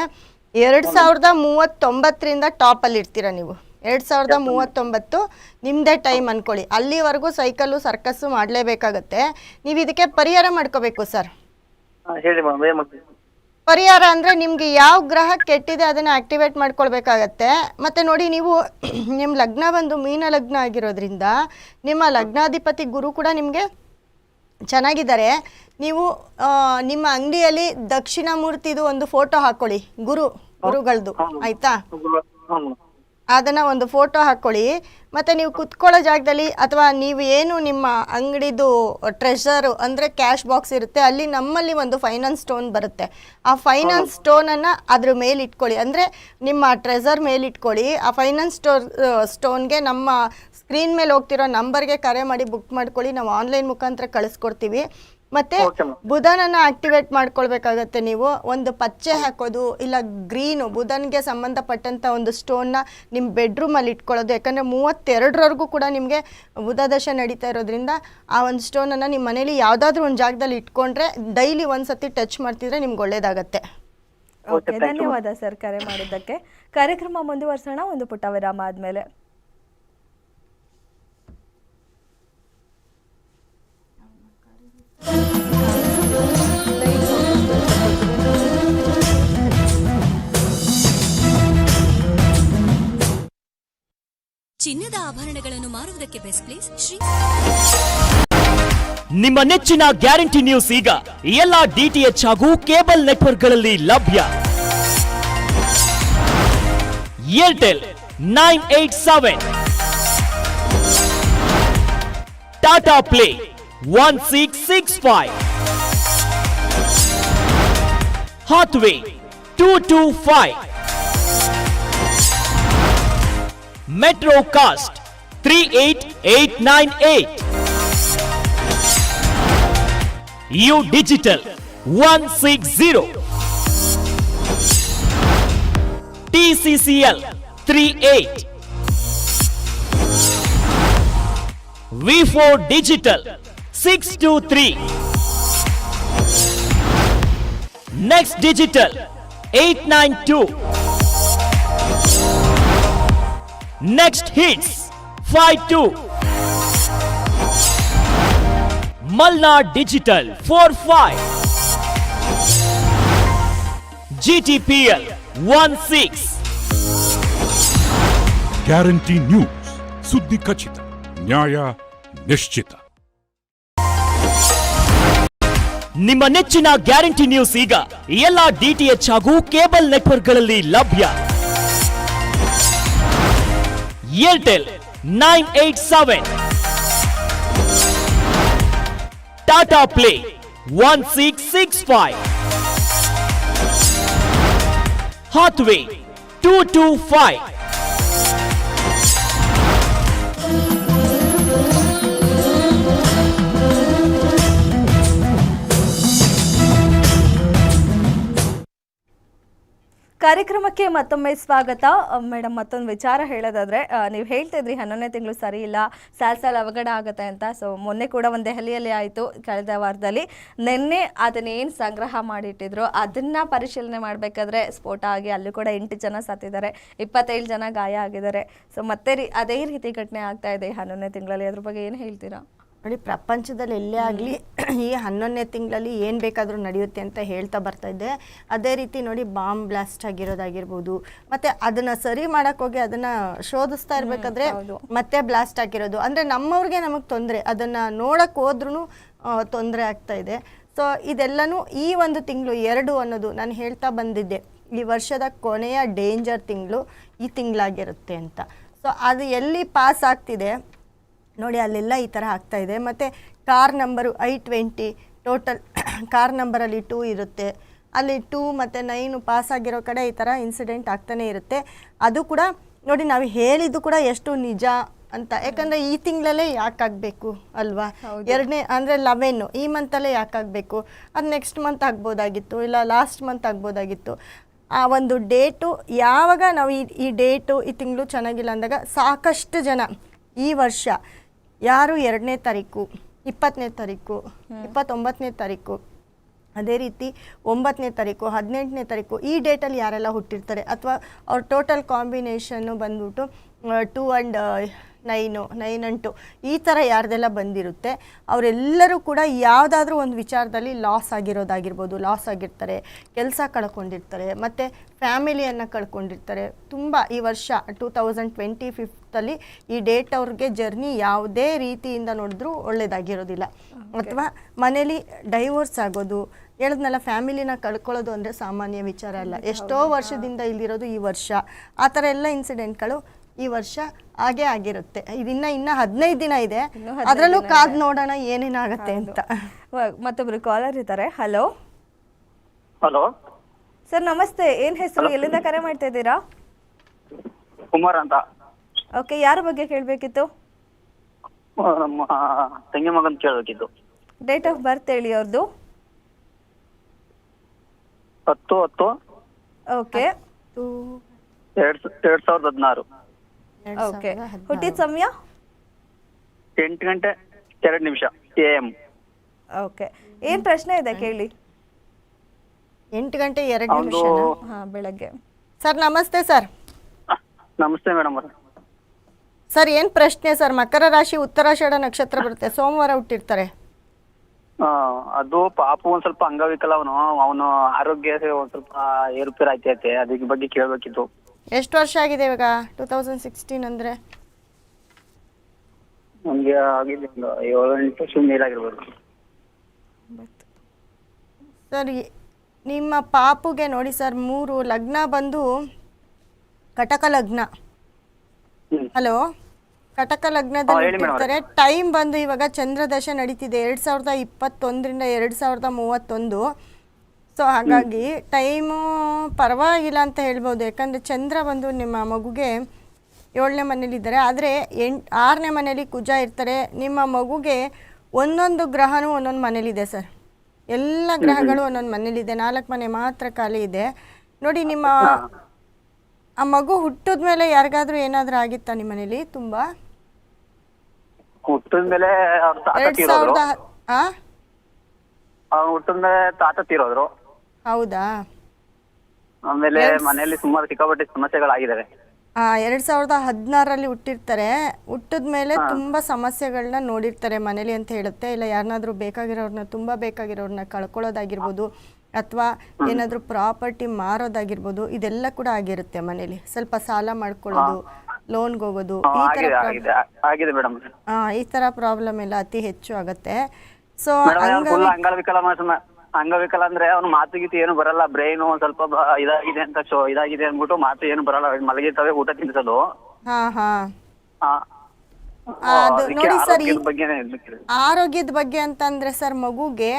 ಎರಡು ಸಾವಿರದ ಮೂವತ್ತೊಂಬತ್ತರಿಂದ ಟಾಪಲ್ಲಿ ಇರ್ತೀರ ನೀವು. ಎರಡು ಸಾವಿರದ ಮೂವತ್ತೊಂಬತ್ತು ನಿಮ್ಮದೇ ಟೈಮ್ ಅಂದ್ಕೊಳ್ಳಿ ಅಲ್ಲಿವರೆಗೂ ಸೈಕಲ್ಲು ಸರ್ಕಸ್ಸು ಮಾಡಲೇಬೇಕಾಗತ್ತೆ. ನೀವು ಇದಕ್ಕೆ ಪರಿಹಾರ ಮಾಡ್ಕೋಬೇಕು ಸರ್.
ಹೇಳಿ
ಪರಿಹಾರ ಅಂದರೆ ನಿಮಗೆ ಯಾವ ಗ್ರಹ ಕೆಟ್ಟಿದೆ ಅದನ್ನು ಆಕ್ಟಿವೇಟ್ ಮಾಡ್ಕೊಳ್ಬೇಕಾಗತ್ತೆ. ಮತ್ತು ನೋಡಿ ನೀವು ನಿಮ್ಮ ಲಗ್ನ ಬಂದು ಮೀನ ಲಗ್ನ ಆಗಿರೋದ್ರಿಂದ ನಿಮ್ಮ ಲಗ್ನಾಧಿಪತಿ ಗುರು ಕೂಡ ನಿಮಗೆ ಚೆನ್ನಾಗಿದ್ದಾರೆ. ನೀವು ನಿಮ್ಮ ಅಂಗಡಿಯಲ್ಲಿ ದಕ್ಷಿಣ ಮೂರ್ತಿದು ಒಂದು ಫೋಟೋ ಹಾಕೊಳ್ಳಿ ಗುರು ಗುರುಗಳದು ಆಯಿತಾ? ಅದನ್ನು ಒಂದು ಫೋಟೋ ಹಾಕ್ಕೊಳ್ಳಿ ಮತ್ತು ನೀವು ಕುತ್ಕೊಳ್ಳೋ ಜಾಗದಲ್ಲಿ ಅಥವಾ ನೀವು ಏನು ನಿಮ್ಮ ಅಂಗಡಿದು ಟ್ರೆಷರು ಅಂದರೆ ಕ್ಯಾಶ್ ಬಾಕ್ಸ್ ಇರುತ್ತೆ, ಅಲ್ಲಿ ನಮ್ಮಲ್ಲಿ ಒಂದು ಫೈನಾನ್ಸ್ ಸ್ಟೋನ್ ಬರುತ್ತೆ. ಆ ಫೈನಾನ್ಸ್ ಸ್ಟೋನನ್ನು ಅದ್ರ ಮೇಲೆ ಇಟ್ಕೊಳ್ಳಿ. ಅಂದರೆ ನಿಮ್ಮ ಟ್ರೆಷರ್ ಮೇಲೆ ಇಟ್ಕೊಳ್ಳಿ. ಆ ಫೈನಾನ್ಸ್ ಸ್ಟೋರ್ ಸ್ಟೋನ್ಗೆ ನಮ್ಮ ಸ್ಕ್ರೀನ್ ಮೇಲೆ ಹೋಗ್ತಿರೋ ನಂಬರ್ಗೆ ಕರೆ ಮಾಡಿ ಬುಕ್ ಮಾಡ್ಕೊಳ್ಳಿ. ನಾವು ಆನ್ಲೈನ್ ಮುಖಾಂತರ ಕಳಿಸ್ಕೊಡ್ತೀವಿ. ಮತ್ತೆ
Okay, ma'am.
ಬುಧನನ್ನ ಆಕ್ಟಿವೇಟ್ ಮಾಡ್ಕೊಳ್ಬೇಕಾಗತ್ತೆ ನೀವು. ಒಂದು ಪಚ್ಚೆ ಹಾಕೋದು ಇಲ್ಲ ಗ್ರೀನು ಬುಧನ್ಗೆ ಸಂಬಂಧಪಟ್ಟಂತ ಒಂದು ಸ್ಟೋನ್ ಸ್ಟೋನ್ನ ನಿಮ್ಮ ಬೆಡ್ರೂಮಲ್ಲಿ ಇಟ್ಕೊಳ್ಳೋದು. ಯಾಕಂದ್ರೆ ಮೂವತ್ತೆರಡರವರೆಗೂ ಕೂಡ ನಿಮಗೆ ಬುಧ ದಶೆ ನಡೀತಾ ಇರೋದ್ರಿಂದ ಆ ಒಂದು ಸ್ಟೋನನ್ನು ನಿಮ್ಮ ಮನೇಲಿ ಯಾವುದಾದ್ರೂ ಒಂದು ಜಾಗದಲ್ಲಿ ಇಟ್ಕೊಂಡ್ರೆ ಡೈಲಿ ಒಂದ್ಸತಿ ಟಚ್ ಮಾಡ್ತಿದ್ರೆ ನಿಮ್ಗೆ ಒಳ್ಳೇದಾಗತ್ತೆ.
Okay
thank you.
ಧನ್ಯವಾದ ಸರ್ ಕರೆ ಮಾಡಿದ್ದಕ್ಕೆ. ಕಾರ್ಯಕ್ರಮ ಮುಂದುವರ್ಸೋಣ ಒಂದು ಪುಟ್ಟ ವಿರಾಮ ಆದಮೇಲೆ.
ಚಿನ್ನದ ಆಭರಣಗಳನ್ನು ಮಾರುವುದಕ್ಕೆ ಬೆಸ್ಟ್ ಪ್ಲೇಸ್ ಶ್ರೀ
ನಿಮ್ಮ ನೆಚ್ಚಿನ ಗ್ಯಾರಂಟಿ ನ್ಯೂಸ್ ಈಗ ಎಲ್ಲ ಡಿಟಿಎಚ್ ಹಾಗೂ ಕೇಬಲ್ ನೆಟ್ವರ್ಕ್ಗಳಲ್ಲಿ ಲಭ್ಯ. Airtel nine eight seven. Tata play. 1665. Hathway 225. Metrocast 38898. U Digital 160. TCCL 38. V4 Digital nine eight U digital one six zero TCCL three eight V four digital six two three next digital eight nine two next hits five two Malnar Digital 45 GTPL 16
guarantee news ಸುದ್ದಿ ಖಚಿತ ನ್ಯಾಯ ನಿಶ್ಚಿತ
ನಿಮ್ಮ ನೆಚ್ಚಿನ guarantee news ಈಗ ಎಲ್ಲ DTH ಹಾಗೂ cable ನೆಟ್ವರ್ಕ್ಗಳಲ್ಲಿ ಲಭ್ಯ. Airtel nine eight seven. Tata play one six six five. Hathway two two five.
ಕಾರ್ಯಕ್ರಮಕ್ಕೆ ಮತ್ತೊಮ್ಮೆ ಸ್ವಾಗತ. ಮೇಡಮ್ ಮತ್ತೊಂದು ವಿಚಾರ ಹೇಳೋದಾದ್ರೆ ನೀವು ಹೇಳ್ತಿದ್ರಿ ಹನ್ನೊಂದನೇ ತಿಂಗಳು ಸರಿ ಇಲ್ಲ, ಸಾಲ್ ಸಾಲ್ ಅವಘಡ ಆಗುತ್ತೆ ಅಂತ. ಸೊ ಮೊನ್ನೆ ಕೂಡ ಒಂದು ದೆಹಲಿಯಲ್ಲಿ ಆಯಿತು ಕಳೆದ ವಾರದಲ್ಲಿ. ನಿನ್ನೆ ಅದನ್ನೇನು ಸಂಗ್ರಹ ಮಾಡಿಟ್ಟಿದ್ರು, ಅದನ್ನ ಪರಿಶೀಲನೆ ಮಾಡಬೇಕಾದ್ರೆ ಸ್ಫೋಟ ಆಗಿ ಅಲ್ಲೂ ಕೂಡ ಎಂಟು ಜನ ಸತ್ತಿದ್ದಾರೆ ಇಪ್ಪತ್ತೇಳು ಜನ ಗಾಯ ಆಗಿದ್ದಾರೆ. ಸೊ ಮತ್ತೆ ರೀ, ಅದೇ ರೀತಿ ಘಟನೆ ಆಗ್ತಾ ಇದೆ ಹನ್ನೊಂದನೇ ತಿಂಗಳಲ್ಲಿ. ಅದ್ರ ಬಗ್ಗೆ ಏನು ಹೇಳ್ತೀರಾ?
ನೋಡಿ ಪ್ರಪಂಚದಲ್ಲಿ ಎಲ್ಲೇ ಆಗಲಿ ಈ ಹನ್ನೊಂದನೇ ತಿಂಗಳಲ್ಲಿ ಏನು ಬೇಕಾದರೂ ನಡೆಯುತ್ತೆ ಅಂತ ಹೇಳ್ತಾ ಬರ್ತಾ ಇದ್ದೆ ಅದೇ ರೀತಿ ನೋಡಿ ಬಾಂಬ್ ಬ್ಲಾಸ್ಟ್ ಆಗಿರೋದಾಗಿರ್ಬೋದು ಮತ್ತು ಅದನ್ನು ಸರಿ ಮಾಡೋಕ್ಕೆ ಹೋಗಿ ಅದನ್ನು ಶೋಧಿಸ್ತಾ ಇರಬೇಕಾದ್ರೆ ಮತ್ತೆ ಬ್ಲಾಸ್ಟ್ ಆಗಿರೋದು ಅಂದರೆ ನಮ್ಮವ್ರಿಗೆ ನಮಗೆ ತೊಂದರೆ ಅದನ್ನು ನೋಡಕ್ಕೆ ಹೋದ್ರೂ ತೊಂದರೆ ಆಗ್ತಾ ಇದೆ. ಸೊ ಇದೆಲ್ಲನೂ ಈ ಒಂದು ತಿಂಗಳು ಎರಡು ಅನ್ನೋದು ನಾನು ಹೇಳ್ತಾ ಬಂದಿದ್ದೆ. ಈ ವರ್ಷದ ಕೊನೆಯ ಡೇಂಜರ್ ತಿಂಗಳು ಈ ತಿಂಗಳಾಗಿರುತ್ತೆ ಅಂತ. ಸೊ ಅದು ಎಲ್ಲಿ ಪಾಸ್ ಆಗ್ತಿದೆ? ನೋಡಿ ಅಲ್ಲೆಲ್ಲ ಈ ಥರ ಆಗ್ತಾ ಇದೆ. ಮತ್ತು car number I twenty total car ನಂಬರಲ್ಲಿ two ಇರುತ್ತೆ. ಅಲ್ಲಿ ಟೂ ಮತ್ತು ನೈನು ಪಾಸ್ ಆಗಿರೋ ಕಡೆ ಈ ಥರ ಇನ್ಸಿಡೆಂಟ್ ಆಗ್ತಾನೆ ಇರುತ್ತೆ. ಅದು ಕೂಡ ನೋಡಿ ನಾವು ಹೇಳಿದ್ದು ಕೂಡ ಎಷ್ಟು ನಿಜ ಅಂತ. ಯಾಕಂದರೆ ಈ ತಿಂಗಳಲ್ಲೇ ಯಾಕಾಗಬೇಕು ಅಲ್ವಾ? ಎರಡನೇ ಅಂದರೆ ಲೆವೆನ್ನು ಈ ಮಂತಲ್ಲೇ ಯಾಕಾಗಬೇಕು ಅದು ನೆಕ್ಸ್ಟ್ ಮಂತ್ ಆಗ್ಬೋದಾಗಿತ್ತು ಇಲ್ಲ ಲಾಸ್ಟ್ ಮಂತ್ ಆಗ್ಬೋದಾಗಿತ್ತು. ಆ ಒಂದು ಡೇಟು ಯಾವಾಗ ನಾವು ಈ ಈ ಡೇಟು ಈ ತಿಂಗಳು ಚೆನ್ನಾಗಿಲ್ಲ ಅಂದಾಗ ಸಾಕಷ್ಟು ಜನ ಈ ವರ್ಷ ಯಾರು ಎರಡನೇ ತಾರೀಕು ಇಪ್ಪತ್ತನೇ ತಾರೀಕು ಇಪ್ಪತ್ತೊಂಬತ್ತನೇ ತಾರೀಕು ಅದೇ ರೀತಿ ಒಂಬತ್ತನೇ ತಾರೀಕು ಹದಿನೆಂಟನೇ ತಾರೀಕು ಈ ಡೇಟಲ್ಲಿ ಯಾರೆಲ್ಲ ಹುಟ್ಟಿರ್ತಾರೆ? ಅಥವಾ ಅವ್ರ ಟೋಟಲ್ ಕಾಂಬಿನೇಷನ್ನು ಬಂದ್ಬಿಟ್ಟು ಟೂ ಆ್ಯಂಡ್ ನೈನು ನೈನ್ ಅಂಟು ಈ ಥರ ಯಾರ್ದೆಲ್ಲ ಬಂದಿರುತ್ತೆ ಅವರೆಲ್ಲರೂ ಕೂಡ ಯಾವುದಾದ್ರೂ ಒಂದು ವಿಚಾರದಲ್ಲಿ ಲಾಸ್ ಆಗಿರೋದಾಗಿರ್ಬೋದು ಲಾಸ್ ಆಗಿರ್ತಾರೆ ಕೆಲಸ ಕಳ್ಕೊಂಡಿರ್ತಾರೆ ಮತ್ತು ಫ್ಯಾಮಿಲಿಯನ್ನು ಕಳ್ಕೊಂಡಿರ್ತಾರೆ. ತುಂಬ ಈ ವರ್ಷ ಟೂ ತೌಸಂಡ್ ಟ್ವೆಂಟಿ ಫಿಫ್ತಲ್ಲಿ ಈ ಡೇಟ್ ಅವ್ರಿಗೆ ಜರ್ನಿ ಯಾವುದೇ ರೀತಿಯಿಂದ ನೋಡಿದ್ರೂ ಒಳ್ಳೆಯದಾಗಿರೋದಿಲ್ಲ ಅಥವಾ ಮನೇಲಿ ಡೈವೋರ್ಸ್ ಆಗೋದು ಹೇಳಿದ್ನಲ್ಲ ಫ್ಯಾಮಿಲಿನ ಕಳ್ಕೊಳ್ಳೋದು ಅಂದರೆ ಸಾಮಾನ್ಯ ವಿಚಾರ ಅಲ್ಲ. ಎಷ್ಟೋ ವರ್ಷದಿಂದ ಇಲ್ಲಿರೋದು ಈ ವರ್ಷ. ಆ ಥರ ಎಲ್ಲ ಇನ್ಸಿಡೆಂಟ್ಗಳು ಈ ವರ್ಷ ಹಾಗೆ ಆಗಿರುತ್ತೆ. ಇದಿನ್ನ ಇನ್ನ ಹದಿನೈದು ದಿನ ಇದೆ. ಅದರಲ್ಲೂ ಕಾದ್ ನೋಡೋಣ ಏನೇನಾಗತ್ತೆ ಅಂತ.
ವ- ಮತ್ತೊಬ್ರು ಕಾಲರ್ ಇದ್ದಾರೆ. ಹಲೋ
ಹಲೋ
ಸರ್ ನಮಸ್ತೆ. ಏನ್ ಹೆಸರು? ಎಲ್ಲಿಂದ ಕರೆ ಮಾಡ್ತಾ ಇದ್ದೀರಾ?
ಕುಮಾರ್ ಅಂತ.
ಓಕೆ ಯಾರ ಬಗ್ಗೆ ಕೇಳಬೇಕಿತ್ತು?
ನಮ್ಮ ತಂಗಿ ಮಗನ್ ಕೇಳಬೇಕಿತ್ತು.
ಡೇಟ್ ಆಫ್ ಬರ್ತ್ ಹೇಳಿ ಅವ್ರದ್ದು
ಹತ್ತು ಹತ್ತು.
ಓಕೆ
ಎರಡ್ ಸಾವಿರದ ಹದಿನಾರು.
ಓಕೆ ಹುಟ್ಟಿದ ಸಮಯ?
ಎಂಟು ಗಂಟೆ ಎರಡು ನಿಮಿಷ ಎ ಎಂ.
ಓಕೆ ಏನ್ ಪ್ರಶ್ನೆ ಇದೆ ಕೇಳಿ?
ಎಂಟು ಗಂಟೆ ಎರಡು ನಿಮಿಷ
ಹಾ ಬೆಳಗ್ಗೆ.
ಸರ್ ನಮಸ್ತೆ ಸರ್.
ನಮಸ್ತೆ ಮೇಡಮ್ ಅವ್ರೆ.
ಸರ್ ಏನ್ ಪ್ರಶ್ನೆ ಸರ್? ಮಕರ ರಾಶಿ ಉತ್ತರಾಷಾಢ ನಕ್ಷತ್ರ ಬರುತ್ತೆ. ಸೋಮವಾರ ಹುಟ್ಟಿರ್ತಾರೆ.
ಆ, ಅದು ಪಾಪು ಒಂದ್ ಸ್ವಲ್ಪ ಅಂಗವಿಕಲ ಅವನು. ಅವನು ಆರೋಗ್ಯ ಒಂದ್ ಸ್ವಲ್ಪ ಏರುಪೇರು ಆಯ್ತೈತೆ ಅದ್ರ ಬಗ್ಗೆ ಕೇಳ್ಬೇಕಿತ್ತು.
ಎಷ್ಟು ವರ್ಷ ಆಗಿದೆ ಇವಾಗ? ಟೂ ತೌಸಂಡ್ ಸಿಕ್ಸ್ಟೀನ್ ಅಂದರೆ?
ನಮ್ಗೆ ಆಗಿದೆ ಒಂದು ಏಳು ಎಂಟು ವರ್ಷ ಮೇಲಾಗಿರ್ಬೋದು
ಸರ್ ನಿಮ್ಮ ಪಾಪುಗೆ ನೋಡಿ ಸರ್ ಮೂರು ಲಗ್ನ ಬಂದು ಕಟಕ ಲಗ್ನ. ಹಲೋ? ಕಟಕ ಲಗ್ನದಲ್ಲಿ ಟೈಮ್ ಬಂದು ಇವಾಗ ಚಂದ್ರದಶೆ ನಡೀತಿದೆ ಎರಡು ಸಾವಿರದ ಇಪ್ಪತ್ತೊಂದರಿಂದ ಎರಡು ಸಾವಿರದ ಮೂವತ್ತೊಂದು. ಸೊ ಹಾಗಾಗಿ ಟೈಮು ಪರವಾಗಿಲ್ಲ ಅಂತ ಹೇಳ್ಬೋದು. ಯಾಕಂದರೆ ಚಂದ್ರ ಬಂದು ನಿಮ್ಮ ಮಗುಗೆ ಏಳನೇ ಮನೇಲಿದ್ದಾರೆ ಆದರೆ ಎಂಟು ಆರನೇ ಮನೇಲಿ ಕುಜ ಇರ್ತಾರೆ. ನಿಮ್ಮ ಮಗುಗೆ ಒಂದೊಂದು ಗ್ರಹನೂ ಒಂದೊಂದು ಮನೇಲಿದೆ ಸರ್. ಎಲ್ಲ ಗ್ರಹಗಳು ಒಂದೊಂದು ಮನೇಲಿದೆ. ನಾಲ್ಕು ಮನೆ ಮಾತ್ರ ಖಾಲಿ ಇದೆ. ನೋಡಿ ನಿಮ್ಮ ಆ ಮಗು ಹುಟ್ಟಿದ ಮೇಲೆ ಯಾರಿಗಾದ್ರೂ ಏನಾದರೂ ಆಗಿತ್ತಾ ನಿಮ್ಮ ಮನೇಲಿ ತುಂಬ?
ಹುಟ್ಟಿದ ಮೇಲೆ
ಎರಡು ಸಾವಿರದ
ಹುಟ್ಟಿದ ಮೇಲೆ ತಾತ ತೀರೋದ್ರು.
ಹೌದಾ?
ಆಮೇಲೆ ಮನೆಯಲ್ಲಿ ಸುಮಾರು ಸಿಕ್ಕಾಪಟ್ಟೆ
ಆ, ಎರಡ್ ಸಾವಿರದ ಹದಿನಾರರಲ್ಲಿ ಹುಟ್ಟಿರ್ತಾರೆ. ಹುಟ್ಟಿದ ಮೇಲೆ ತುಂಬಾ ಸಮಸ್ಯೆಗಳನ್ನ ನೋಡಿರ್ತಾರೆ ಮನೇಲಿ ಅಂತ ಹೇಳುತ್ತೆ. ಇಲ್ಲ ಯಾರನ್ನಾದ್ರೂ ಬೇಕಾಗಿರೋರ್ನ ತುಂಬಾ ಬೇಕಾಗಿರೋರ್ನ ಕಳ್ಕೊಳ್ಳೋದಾಗಿರ್ಬೋದು ಅಥವಾ ಏನಾದ್ರೂ ಪ್ರಾಪರ್ಟಿ ಮಾರೋದಾಗಿರ್ಬೋದು ಇದೆಲ್ಲ ಕೂಡ ಆಗಿರುತ್ತೆ ಮನೇಲಿ. ಸ್ವಲ್ಪ ಸಾಲ ಮಾಡ್ಕೊಳ್ಳೋದು ಲೋನ್ ಹೋಗೋದು ಈ ತರ
ಆಗಿದೆ
ಪ್ರಾಬ್ಲಮ್
ಆಗಿದೆ ಆಗಿದೆ ಮೇಡಮ್.
ಆ, ಈ ತರ ಪ್ರಾಬ್ಲಮ್ ಎಲ್ಲ ಅತಿ ಹೆಚ್ಚು ಆಗುತ್ತೆ. ಸೊ
ಮೇಡಮ್ ಫುಲ್ ಅಂಗವಿಕಲ ಅಂಗವಿಕಲ ಅಂದ್ರೆ ಅವ್ನ ಮಾತು ಗೀತು ಏನು ಬರಲ್ಲ. ಬ್ರೈನ್ ಒಂದ್ ಸ್ವಲ್ಪ ಬ- ಇದಾಗಿದೆ ಅಂತ ಶೋ ಇದಾಗಿದೆ ಅಂದ್ಬಿಟ್ಟು ಮಾತು ಏನು ಬರಲ್ಲ. ಮಲಗಿರ್ತವೆ ಊಟ ತಿನ್ಸೋದು.
ಹಾ ಹಾ.
ಆ,
ಆ, ಅದು
ಅದಕ್ಕೆ
ನೋಡಿ ಸರ್, ಈ-
ಬಗ್ಗೆನೇ.
ಆರೋಗ್ಯದ ಬಗ್ಗೆ ಅಂತಂದ್ರೆ ಸರ್ ಮಗುಗೆ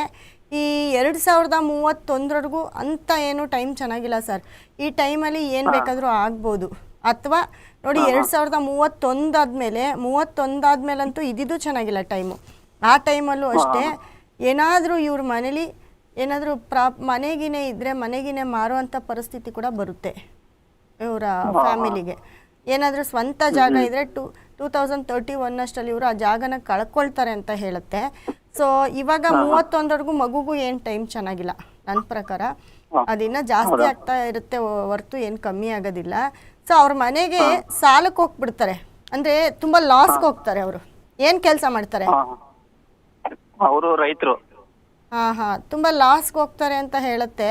ಈ ಎರಡು ಸಾವಿರದ ಮೂವತ್ತೊಂದರವರೆಗೂ ಅಂತ ಏನು ಟೈಮ್ ಚೆನ್ನಾಗಿಲ್ಲ ಸರ್. ಈ ಟೈಮಲ್ಲಿ ಏನು ಬೇಕಾದರೂ ಆಗ್ಬೋದು. ಅಥವಾ ನೋಡಿ ಎರಡು ಸಾವಿರದ ಮೂವತ್ತೊಂದಾದ್ಮೇಲೆ ಮೂವತ್ತೊಂದಾದ್ಮೇಲಂತೂ ಇದಿದ್ದು ಚೆನ್ನಾಗಿಲ್ಲ ಟೈಮು ಆ ಟೈಮಲ್ಲೂ ಅಷ್ಟೇ ಏನಾದರೂ ಇವ್ರ ಮನೇಲಿ ಏನಾದರೂ ಪ್ರಾ ಮನೆಗಿನೇ ಇದ್ದರೆ ಮನೆಗಿನೇ ಮಾರುವಂಥ ಪರಿಸ್ಥಿತಿ ಕೂಡ ಬರುತ್ತೆ ಇವರ ಫ್ಯಾಮಿಲಿಗೆ. ಏನಾದರೂ ಸ್ವಂತ ಜಾಗ ಇದ್ದರೆ two two thousand thirty one ಅಷ್ಟರಲ್ಲಿ ಇವರು ಆ ಜಾಗನ ಕಳ್ಕೊಳ್ತಾರೆ ಅಂತ ಹೇಳುತ್ತೆ. ಸೊ ಇವಾಗ ಮೂವತ್ತೊಂದರೆಗೂ ಮಗುಗೂ ಏನು ಟೈಮ್ ಚೆನ್ನಾಗಿಲ್ಲ. ನನ್ನ ಪ್ರಕಾರ. ಅದಿನ್ನ ಜಾಸ್ತಿ ಆಗ್ತಾ ಇರುತ್ತೆ ಹೊರತು ಏನು ಕಮ್ಮಿ ಆಗೋದಿಲ್ಲ. ಸೊ ಅವ್ರ ಮನೆಗೆ ಸಾಲಕ್ಕೆ ಹೋಗ್ಬಿಡ್ತಾರೆ. ಅಂದ್ರೆ ತುಂಬಾ ಲಾಸ್ಗೆ ಹೋಗ್ತಾರೆ ಅವರು. ಏನು ಕೆಲಸ ಮಾಡ್ತಾರೆ?
ಅವರು ರೈತರು.
ಹಾಂ ಹಾಂ. ತುಂಬ ಲಾಸ್ಗೆ ಹೋಗ್ತಾರೆ ಅಂತ ಹೇಳುತ್ತೆ.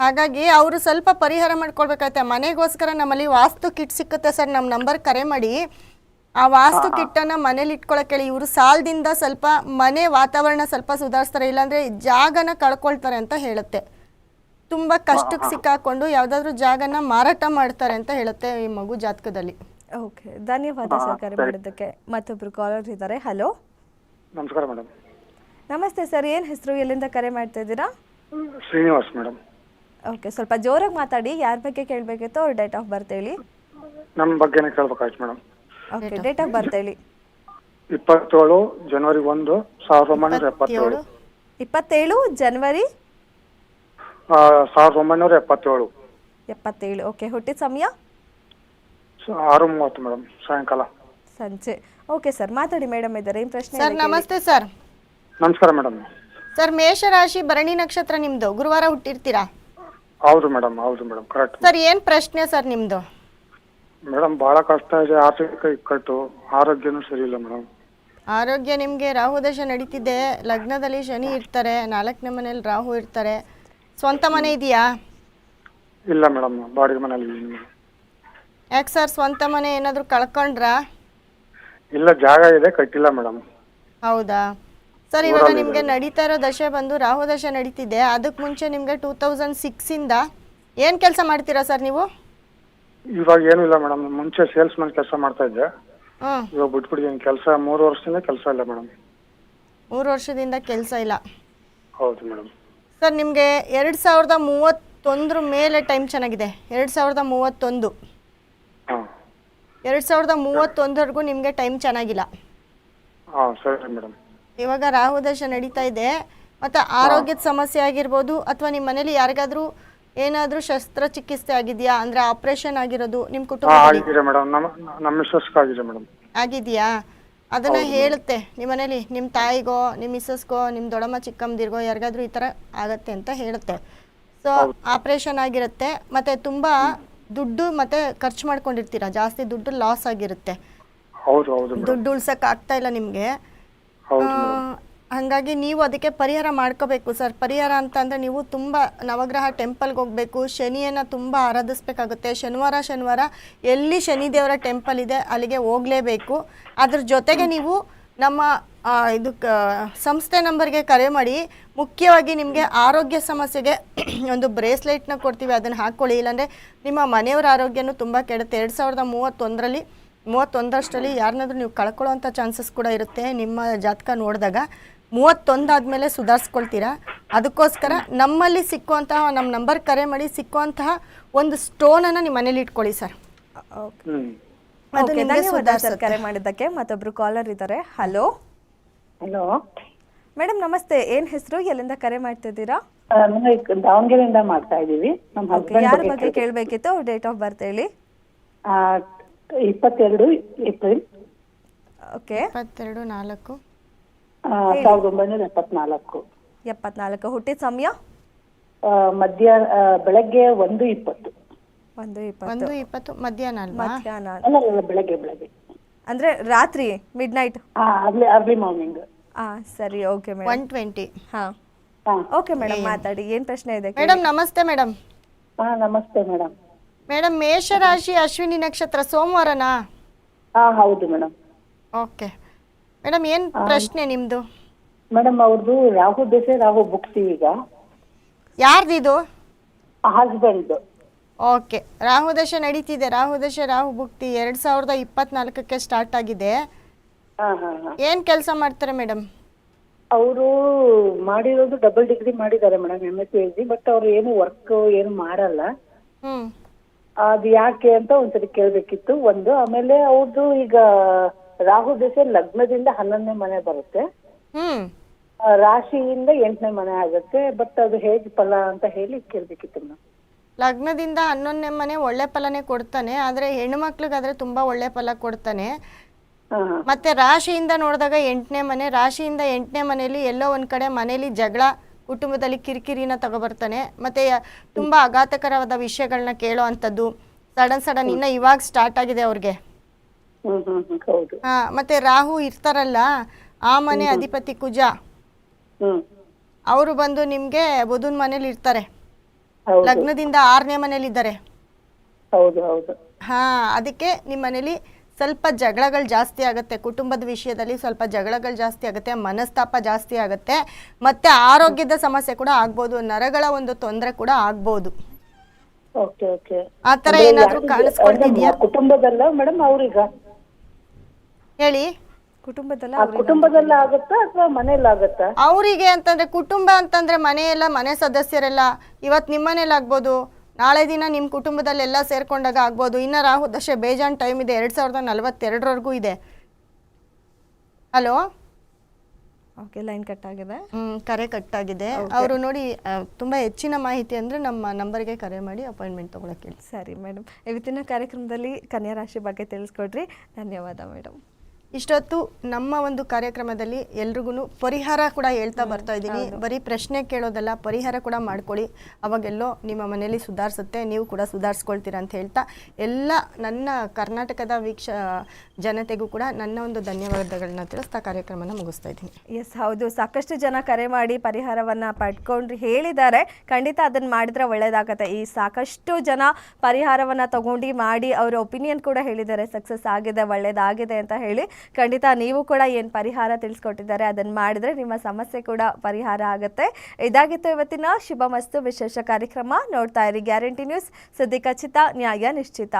ಹಾಗಾಗಿ ಅವರು ಸ್ವಲ್ಪ ಪರಿಹಾರ ಮಾಡ್ಕೊಳ್ಬೇಕಾಗತ್ತೆ ಮನೆಗೋಸ್ಕರ ನಮ್ಮಲ್ಲಿ ವಾಸ್ತು ಕಿಟ್ ಸಿಕ್ಕುತ್ತೆ ಸರ್. ನಮ್ಮ ನಂಬರ್ ಕರೆ ಮಾಡಿ. ಆ ವಾಸ್ತು ಕಿಟ್ಟನ್ನು ಮನೇಲಿ ಇಟ್ಕೊಳಕ್ಕೆ ಹೇಳಿ. ಇವರು ಸಾಲದಿಂದ ಸ್ವಲ್ಪ ಮನೆ ವಾತಾವರಣ ಸ್ವಲ್ಪ ಸುಧಾರಿಸ್ತಾರೆ. ಇಲ್ಲಾಂದರೆ ಜಾಗನ ಕಳ್ಕೊಳ್ತಾರೆ ಅಂತ ಹೇಳುತ್ತೆ. ತುಂಬ ಕಷ್ಟಕ್ಕೆ ಸಿಕ್ಕಾಕೊಂಡು ಯಾವುದಾದ್ರೂ ಜಾಗನ ಮಾರಾಟ ಮಾಡ್ತಾರೆ ಅಂತ ಹೇಳುತ್ತೆ ಈ ಮಗು ಜಾತಕದಲ್ಲಿ.
ಓಕೆ ಧನ್ಯವಾದ ಸರ್. ಕರೆ ಮಾಡಿದ್ದಕ್ಕೆ. ಮತ್ತೊಬ್ರು ಕಾಲರ್ ಇದ್ದಾರೆ. ಹಲೋ
ನಮಸ್ಕಾರ ಮೇಡಮ್
ನಮಸ್ತೆ ಸರ್ ಏನು ಹೆಸರು? ಎಲ್ಲಿಂದ ಕರೆ ಮಾಡ್ತಾ ಇದ್ದೀರಾ?
ಶ್ರೀನಿವಾಸ್ ಮೇಡಮ್.
ಓಕೆ ಸ್ವಲ್ಪ ಜೋರಾಗಿ ಮಾತಾಡಿ ಯಾರ ಬಗ್ಗೆ ಕೇಳಬೇಕಿತ್ತು ಅವ್ರ ಡೇಟ್ ಆಫ್ ಬರ್ತ್ ಹೇಳಿ?
ನಮ್ಮ ಬಗ್ಗೆನೇ ಕೇಳ್ಬೇಕಾಯ್ತು madam.
Okay date of birth ಹೇಳಿ.
ಇಪ್ಪತ್ತೇಳು ಜನವರಿ ಒಂದು ಸಾವಿರದ ಒಂಬೈನೂರ ಎಪ್ಪತ್ತೇಳು.
ಇಪ್ಪತ್ತೇಳು ಜನವರಿ?
ಆ, ಸಾವಿರದ ಒಂಬೈನೂರ ಎಪ್ಪತ್ತೇಳು.
ಎಪ್ಪತ್ತೇಳು ಓಕೆ ಹುಟ್ಟಿದ ಸಮಯ?
ಸ- ಆರು ಮೂವತ್ತು ಮೇಡಮ್ ಸಾಯಂಕಾಲ.
ಸಂಜೆ. ಓಕೆ ಸರ್ ಮಾತಾಡಿ ಮೇಡಮ್ ಇದ್ದಾರೆ ಏನು ಪ್ರಶ್ನೆ
ಸರ್ ನಮಸ್ತೆ ಸರ್.
ನಮಸ್ಕಾರ ಮೇಡಮ್.
ಸರ್ ಮೇಷರಾಶಿ ಭರಣಿ ನಕ್ಷತ್ರ ನಿಮ್ದು? ಗುರುವಾರ ಹುಟ್ಟಿರ್ತೀರಾ?
ಹೌದು ಮೇಡಮ್ ಹೌದು ಮೇಡಮ್ ಕರೆಕ್ಟ್.
ಸರ್ ಏನು ಪ್ರಶ್ನೆ ಸರ್ ನಿಮ್ಮದು
ಮೇಡಮ್ ಬಹಳ ಕಷ್ಟ ಇದೆ ಆರ್ಥಿಕ ಇಕ್ಕಟ್ಟು ಆರೋಗ್ಯನೂ ಸರಿ ಇಲ್ಲ ಮೇಡಮ್.
ಆರೋಗ್ಯ ನಿಮಗೆ ರಾಹು ದಶ ನಡೀತಿದೆ ಲಗ್ನದಲ್ಲಿ ಶನಿ ಇರ್ತಾರೆ ನಾಲ್ಕನೇ ಮನೇಲಿ ರಾಹು ಇರ್ತಾರೆ. ಸ್ವಂತ ಮನೆ ಇದೆಯಾ?
ಇಲ್ಲ ಮೇಡಮ್ ಬಾಡಿಗೆ ಮನೇಲಿ ಇದ್ದೀನಿ.
ಯಾಕೆ ಸರ್ ಸ್ವಂತ ಮನೆ ಏನಾದರೂ ಕಳ್ಕೊಂಡ್ರಾ?
ಇಲ್ಲ ಜಾಗ ಇದೆ ಕಟ್ಟಿಲ್ಲ ಮೇಡಮ್.
ಹೌದಾ? ಸರ್ ಇವಾಗ ನಿಮಗೆ ನಡೀತಾ ಇರೋ ದಶೆ ಬಂದು ರಾಹು ದಶೆ ನಡೀತಿದೆ. ಅದಕ್ಕೆ ಮುಂಚೆ ನಿಮಗೆ ಟೂ ತೌಸಂಡ್ ಸಿಕ್ಸಿಂದ ಏನು ಕೆಲಸ ಮಾಡ್ತೀರಾ ಸರ್ ನೀವು?
ಇವಾಗ ಏನೂ ಇಲ್ಲ ಮೇಡಮ್. ಮುಂಚೆ ಸೇಲ್ಸ್ ಮ್ಯಾನ್ ಕೆಲಸ ಮಾಡ್ತಾ ಇದ್ದೆ. ಇವಾಗ ಬಿಟ್ಬಿಟ್ಟಿದ್ದೀನಿ. ಕೆಲಸ ಮೂರು ವರ್ಷದಿಂದ ಕೆಲಸ ಇಲ್ಲ ಮೇಡಮ್.
ಮೂರು ವರ್ಷದಿಂದ ಕೆಲಸ ಇಲ್ಲ.
ಹೌದು ಮೇಡಮ್.
ಸರ್ ನಿಮಗೆ ಎರಡು ಸಾವಿರದ ಮೂವತ್ತೊಂದರ ಮೇಲೆ ಟೈಮ್ ಚೆನ್ನಾಗಿದೆ. ಎರಡು ಸಾವಿರದ ಮೂವತ್ತೊಂದು.
ಹಾಂ.
ಎರಡು ಸಾವಿರದ ಮೂವತ್ತೊಂದರೆಗೂ ನಿಮಗೆ ಟೈಮ್ ಚೆನ್ನಾಗಿಲ್ಲ.
ಹಾಂ ಸರಿ ಮೇಡಮ್.
ಇವಾಗ ರಾಹು ದಶ ನಡೀತಾ ಇದೆ. ಮತ್ತೆ ಆರೋಗ್ಯದ ಸಮಸ್ಯೆ ಆಗಿರ್ಬೋದು ಅಥವಾ ನಿಮ್ಮ ಮನೇಲಿ ಯಾರಿಗಾದ್ರೂ ಏನಾದರೂ ಶಸ್ತ್ರಚಿಕಿತ್ಸೆ ಆಗಿದೆಯಾ? ಅಂದ್ರೆ ಆಪರೇಷನ್ ಆಗಿರೋದು ನಿಮ್ಮ
ಹಾಂ
ಕುಟುಂಬದಲ್ಲಿ?
ಆಗಿದೆ ಮೇಡಮ್. ನಮ್ಮ ನಮ್ಮ ಮಿಸ್ಸಸ್ಗೆ ಆಗಿದೆ ಮೇಡಮ್.
ಆಗಿದೆಯಾ? ಅದನ್ನ ಹೇಳುತ್ತೆ. ನಿಮ್ಮ ಮನೇಲಿ ನಿಮ್ಮ ತಾಯಿಗೋ ನಿಮ್ಮ ಮಿಸ್ಸಸ್ಗೋ ನಿಮ್ಮ ದೊಡಮ್ಮ ಚಿಕ್ಕಮ್ಮದಿರ್ಗೋ ಯಾರಿಗಾದ್ರೂ ಈ ತರ ಆಗತ್ತೆ ಅಂತ ಹೇಳುತ್ತೆ. ಸೊ ಆಪರೇಷನ್ ಆಗಿರುತ್ತೆ. ಮತ್ತೆ ತುಂಬಾ ದುಡ್ಡು ಮತ್ತೆ ಖರ್ಚು ಮಾಡ್ಕೊಂಡಿರ್ತೀರಾ? ಜಾಸ್ತಿ ದುಡ್ಡು ಲಾಸ್ ಆಗಿರುತ್ತೆ.
ಹೌದು ಹೌದು ಮೇಡಮ್.
ದುಡ್ಡು ಉಳ್ಸಕ್ ಆಗ್ತಾ ಇಲ್ಲ ನಿಮಗೆ.
ಹೌದು
ಆ, ಹಾಗಾಗಿ ನೀವು ಅದಕ್ಕೆ ಪರಿಹಾರ ಮಾಡ್ಕೋಬೇಕು ಸರ್. ಪರಿಹಾರ ಅಂತಂದರೆ ನೀವು ತುಂಬಾ ನವಗ್ರಹ ಟೆಂಪಲ್ಗೆ ಹೋಗಬೇಕು. ಶನಿಯನ್ನ ತುಂಬಾ ಆರಾಧಿಸ್ಬೇಕಾಗುತ್ತೆ. ಶನಿವಾರ ಶನಿವಾರ ಎಲ್ಲಿ ಶನಿದೇವರ ಟೆಂಪಲ್ ಇದೆ ಅಲ್ಲಿಗೆ ಹೋಗಲೇಬೇಕು. ಅದ್ರ ಜೊತೆಗೆ ನೀವು ನಮ್ಮ ಇದು ಸಂಸ್ಥೆ ನಂಬರ್ಗೆ ಕರೆ ಮಾಡಿ ಮುಖ್ಯವಾಗಿ ನಿಮಗೆ ಆರೋಗ್ಯ ಸಮಸ್ಯೆಗೆ ಒಂದು ಬ್ರೇಸ್ಲೆಟ್ನ ಕೊಡ್ತೀವಿ. ಅದನ್ನು ಹಾಕ್ಕೊಳ್ಳಿ ಇಲ್ಲಾಂದರೆ ನಿಮ್ಮ ಮನೆಯವರ ಆರೋಗ್ಯನೂ ತುಂಬ ಕೆಡುತ್ತೆ. ಎರಡು ಸಾವಿರದ ಮೂವತ್ತೊಂದರಲ್ಲಿ ಮೂವತ್ತೊಂದರಷ್ಟರಲ್ಲಿ ಯಾರನ್ನಾದ್ರೂ ನೀವು ಕಳ್ಕೊಳ್ಳೋಂಥ ಚಾನ್ಸಸ್ ಕೂಡ ಇರುತ್ತೆ. ನಿಮ್ಮ ಜಾತಕ ನೋಡಿದಾಗ ಮೂವತ್ತೊಂದಾದಮೇಲೆ ಸುಧಾರಿಸ್ಕೊಳ್ತೀರಾ? ಅದಕ್ಕೋಸ್ಕರ ನಮ್ಮಲ್ಲಿ ಸಿಕ್ಕುವಂತಹ ನಮ್ಮ ನಂಬರ್ ಕರೆ ಮಾಡಿ ಸಿಕ್ಕುವಂತಹ ಒಂದು ಸ್ಟೋನನ್ನು ನಿಮ್ಮ ಮನೇಲಿ ಇಟ್ಕೊಳ್ಳಿ ಸರ್.
ಸರ್ ಕರೆ ಮಾಡಿದ್ದಕ್ಕೆ. ಮತ್ತೊಬ್ರು ಕಾಲರ್ ಇದ್ದಾರೆ. ಹಲೋ
ಹಲೋ
ಮೇಡಮ್ ನಮಸ್ತೆ. ಏನ್ ಹೆಸರು? ಎಲ್ಲಿಂದ ಕರೆ ಮಾಡ್ತಿದ್ದೀರಾ?
ದಾವಣಗೆರೆಯಿಂದ ಮಾಡ್ತಾ ಇದ್ದೀವಿ. ನಮ್ಮ
ಓಕೆ ಯಾರ ಬಗ್ಗೆ ಕೇಳಬೇಕಿತ್ತು? ಅವ್ರ ಡೇಟ್ ಆಫ್ ಬರ್ತ್ ಹೇಳಿ
ಇಪ್ಪತ್ತೆರಡು ಏಪ್ರಿಲ್.
ಓಕೆ.
ಇಪ್ಪತ್ತೆರಡು ನಾಲ್ಕು.
ಸಾವಿರದ ಒಂಬೈನೂರ ಎಪ್ಪತ್ನಾಲ್ಕು.
ಎಪ್ಪತ್ನಾಲ್ಕು. ಹುಟ್ಟಿದ ಸಮಯ?
ಮಧ್ಯಾಹ್ನ ಮಧ್ಯ ಆ, ಬೆಳಗ್ಗೆ ಒಂದು ಇಪ್ಪತ್ತು.
ಒಂದು ಇಪ್ಪತ್ತು.
ಒಂದು ಇಪ್ಪತ್ತು ಮಧ್ಯಾಹ್ನ ಅಲ್ವಾ?
ಮಧ್ಯಾಹ್ನ.
ಅಲ್ಲ ಅಲ್ಲ, ಬೆಳಗ್ಗೆ ಬೆಳಗ್ಗೆ.
ಅಂದ್ರೆ ರಾತ್ರಿ ಮಿಡ್ ನೈಟ್
ಹಾ ಅರ್ಲಿ ಅರ್ಲಿ ಮಾರ್ನಿಂಗ್.
ಆ ಸರಿ ಓಕೆ ಮೇಡಮ್.
One twenty.
ಹಾ.
ಹಾ.
ಓಕೆ ಮೇಡಮ್ ಮಾತಾಡಿ. ಏನ್ ಪ್ರಶ್ನೆ ಇದೆ.
ಮೇಡಮ್ ನಮಸ್ತೆ ಮೇಡಮ್.
ಹಾ ನಮಸ್ತೆ ಮೇಡಮ್.
ಮೇಡಮ್ ಮೇಷರಾಶಿ ಅಶ್ವಿನಿ ನಕ್ಷತ್ರ ಸೋಮವಾರನಾ?
ಹಾ ಹೌದು ಮೇಡಮ್.
ಓಕೆ. ಮೇಡಮ್ ಏನು ಪ್ರಶ್ನೆ ನಿಮ್ಮದು
ಮೇಡಮ್ ಅವ್ರದ್ದು ರಾಹು ದಶೆ ರಾಹು ಭುಕ್ತಿ ಈಗ.
ಯಾರ್ದಿದು
ಹಸ್ಬೆಂಡ್
ಓಕೆ. ರಾಹು ದಶೆ ನಡೀತಿದೆ. ರಾಹು ದಶೆ ರಾಹು ಭುಕ್ತಿ ಎರಡು ಸಾವಿರದ ಇಪ್ಪತ್ನಾಲ್ಕಕ್ಕೆ ಸ್ಟಾರ್ಟ್ ಆಗಿದೆ.
ಹಾ ಹಾ ಹಾ.
ಏನು ಕೆಲಸ ಮಾಡ್ತಾರೆ ಮೇಡಮ್?
ಅವರು ಮಾಡಿರೋದು ಡಬಲ್ ಡಿಗ್ರಿ ಮಾಡಿದ್ದಾರೆ madam M S C but ಅವ್ರು ಏನು ವರ್ಕ್ ಏನು ಮಾಡಲ್ಲ.
ಹ್ಞೂ
ಅದು ಯಾಕೆ ಅಂತ ಒಂದ್ಸರಿ ಕೇಳ್ಬೇಕಿತ್ತು. ಒಂದು ಆಮೇಲೆ ಅವ್ರದ್ದು ಈಗ ರಾಹು ದಶೆ ಲಗ್ನದಿಂದ ಹನ್ನೊಂದನೇ ಮನೆ ಬರುತ್ತೆ.
ಹ್ಮ್.
ಆ, ರಾಶಿಯಿಂದ ಎಂಟನೇ ಮನೆ ಆಗುತ್ತೆ. ಬಟ್ ಅದು ಹೇಗೆ ಫಲ ಅಂತ ಹೇಳಿ ಕೇಳ್ಬೇಕಿತ್ತು ಮೇಡಮ್.
ಲಗ್ನದಿಂದ ಹನ್ನೊಂದನೇ ಮನೆ ಒಳ್ಳೆ ಫಲನೇ ಕೊಡ್ತಾನೆ. ಆದರೆ ಹೆಣ್ಮಕ್ಳಿಗಾದ್ರೆ ತುಂಬಾ ಒಳ್ಳೆ ಫಲ ಕೊಡ್ತಾನೆ.
ಹಾ.
ಮತ್ತೆ ರಾಶಿಯಿಂದ ನೋಡಿದಾಗ ಎಂಟನೇ ಮನೆ ರಾಶಿಯಿಂದ ಎಂಟನೇ ಮನೆಯಲ್ಲಿ ಎಲ್ಲೋ ಒಂದ್ ಕಡೆ ಮನೇಲಿ ಜಗಳ ಕುಟುಂಬದಲ್ಲಿ ಕಿರಿಕಿರಿನ ತಗೊಬರ್ತಾನೆ ಮತ್ತೆ ತುಂಬಾ ಆಘಾತಕರವಾದ ವಿಷಯಗಳನ್ನ ಕೇಳೋ ಅಂಥದ್ದು. ಸಡನ್ ಸಡನ್ ಇನ್ನ ಇವಾಗ ಸ್ಟಾರ್ಟ್ ಆಗಿದೆ ಅವ್ರಿಗೆ. ಹಾ ಮತ್ತೆ ರಾಹು ಇರ್ತಾರಲ್ಲ ಆ ಮನೆ ಅಧಿಪತಿ ಕುಜ. ಅವರು ಬಂದು ನಿಮ್ಗೆ ಬುಧನ್ ಮನೇಲಿ ಇರ್ತಾರೆ. ಲಗ್ನದಿಂದ ಆರನೇ ಮನೇಲಿ ಇದ್ದಾರೆ ಹಾ ಅದಕ್ಕೆ ನಿಮ್ಮ ಮನೇಲಿ ಸ್ವಲ್ಪ ಜಗಳಗಳು ಜಾಸ್ತಿ ಆಗುತ್ತೆ. ಕುಟುಂಬದ ವಿಷಯದಲ್ಲಿ ಸ್ವಲ್ಪ ಜಗಳಗಳು ಜಾಸ್ತಿ ಆಗುತ್ತೆ ಮನಸ್ತಾಪ ಜಾಸ್ತಿ ಆಗುತ್ತೆ ಮತ್ತೆ ಆರೋಗ್ಯದ ಸಮಸ್ಯೆ ಕೂಡ ಆಗ್ಬೋದು ನರಗಳ ಒಂದು ತೊಂದರೆ ಕೂಡ ಆಗ್ಬೋದು. ಆತರ ಕಾಣಿಸ್ಕೊಂಡಿದ್ಯಾ ಏನಾದರೂ ಕಾಣಿಸ್ಕೊಳ್ತಿದ್ಯಾ
ಕುಟುಂಬದಲ್ಲ ಮೇಡಮ್ ಅವ್ರೀಗ?
ಹೇಳಿ.
ಕುಟುಂಬದಲ್ಲ
ಆ ಕುಟುಂಬದಲ್ಲ ಆಗುತ್ತಾ ಅಥವಾ ಮನೇಲಿ ಆಗುತ್ತಾ?
ಅವರಿಗೆ ಅಂತಂದ್ರೆ ಕುಟುಂಬ ಅಂತಂದ್ರೆ ಮನೆಯೆಲ್ಲ ಮನೆ ಸದಸ್ಯರೆಲ್ಲ ಇವತ್ ನಿಮ್ಮ ಮನೇಲಿ ಆಗ್ಬೋದು ನಾಳೆ ದಿನ ನಿಮ್ಮ ಕುಟುಂಬದಲ್ಲೆಲ್ಲ ಸೇರ್ಕೊಂಡಾಗ ಆಗ್ಬೋದು. ಇನ್ನು ರಾಹು ದಶೆ ಬೇಜಾನ್ ಟೈಮ್ ಇದೆ. ಎರಡು ಸಾವಿರದ ನಲವತ್ತೆರಡರವರೆಗೂ ಇದೆ. ಹಲೋ
ಓಕೆ ಲೈನ್ ಕಟ್ ಆಗಿದೆ.
ಹ್ಞೂ ಕರೆ ಕಟ್ ಆಗಿದೆ. ಅವರು ನೋಡಿ ತುಂಬ ಹೆಚ್ಚಿನ ಮಾಹಿತಿ ಅಂದ್ರೆ ನಮ್ಮ ನಂಬರ್ಗೆ ಕರೆ ಮಾಡಿ ಅಪಾಯಿಂಟ್ಮೆಂಟ್ ತೊಗೊಳಕ್ಕೆ
ಸರಿ ಮೇಡಮ್ ಇವತ್ತಿನ ಕಾರ್ಯಕ್ರಮದಲ್ಲಿ ಕನ್ಯಾ ರಾಶಿ ಬಗ್ಗೆ ತಿಳಿಸ್ಕೊಡ್ರಿ. ಧನ್ಯವಾದ ಮೇಡಮ್
ಇಷ್ಟೊತ್ತು ನಮ್ಮ ಒಂದು ಕಾರ್ಯಕ್ರಮದಲ್ಲಿ ಎಲ್ರಿಗೂ ಪರಿಹಾರ ಕೂಡ ಹೇಳ್ತಾ ಬರ್ತಾ ಇದ್ದೀನಿ. ಬರೀ ಪ್ರಶ್ನೆ ಕೇಳೋದಲ್ಲ ಪರಿಹಾರ ಕೂಡ ಮಾಡ್ಕೊಳ್ಳಿ. ಅವಾಗೆಲ್ಲೋ ನಿಮ್ಮ ಮನೇಲಿ ಸುಧಾರಿಸುತ್ತೆ ನೀವು ಕೂಡ ಸುಧಾರಿಸ್ಕೊಳ್ತೀರಾ ಅಂತ ಹೇಳ್ತಾ ಎಲ್ಲ ನನ್ನ ಕರ್ನಾಟಕದ ವೀಕ್ಷ ಜನತೆಗೂ ಕೂಡ ನನ್ನ ಒಂದು ಧನ್ಯವಾದಗಳನ್ನ ತಿಳಿಸ್ತಾ ಕಾರ್ಯಕ್ರಮನ ಮುಗಿಸ್ತಾ ಇದ್ದೀನಿ.
ಎಸ್ ಹೌದು. ಸಾಕಷ್ಟು ಜನ ಕರೆ ಮಾಡಿ ಪರಿಹಾರವನ್ನ ಪಡ್ಕೊಂಡು ಹೇಳಿದ್ದಾರೆ. ಖಂಡಿತ ಅದನ್ನ ಮಾಡಿದ್ರೆ ಒಳ್ಳೇದಾಗತ್ತೆ. ಈ ಸಾಕಷ್ಟು ಜನ ಪರಿಹಾರವನ್ನ ತಗೊಂಡು ಮಾಡಿ ಅವರ ಒಪಿನಿಯನ್ ಕೂಡ ಹೇಳಿದ್ದಾರೆ. ಸಕ್ಸಸ್ ಆಗಿದೆ ಒಳ್ಳೇದಾಗಿದೆ ಅಂತ ಹೇಳಿ. ಖಂಡಿತ ನೀವು ಕೂಡ ಏನು ಪರಿಹಾರ ತಿಳಿಸ್ಕೊಟ್ಟಿದ್ದಾರೆ ಅದನ್ನು ಮಾಡಿದ್ರೆ ನಿಮ್ಮ ಸಮಸ್ಯೆ ಕೂಡ ಪರಿಹಾರ ಆಗುತ್ತೆ. ಇದಾಗಿತ್ತು ಇವತ್ತಿನ ಶುಭ ಮಸ್ತು ವಿಶೇಷ ಕಾರ್ಯಕ್ರಮ. ನೋಡ್ತಾ ಇರಿ ಗ್ಯಾರಂಟಿ ನ್ಯೂಸ್. ಸುದ್ದಿ ಖಚಿತ, ನ್ಯಾಯ ನಿಶ್ಚಿತ.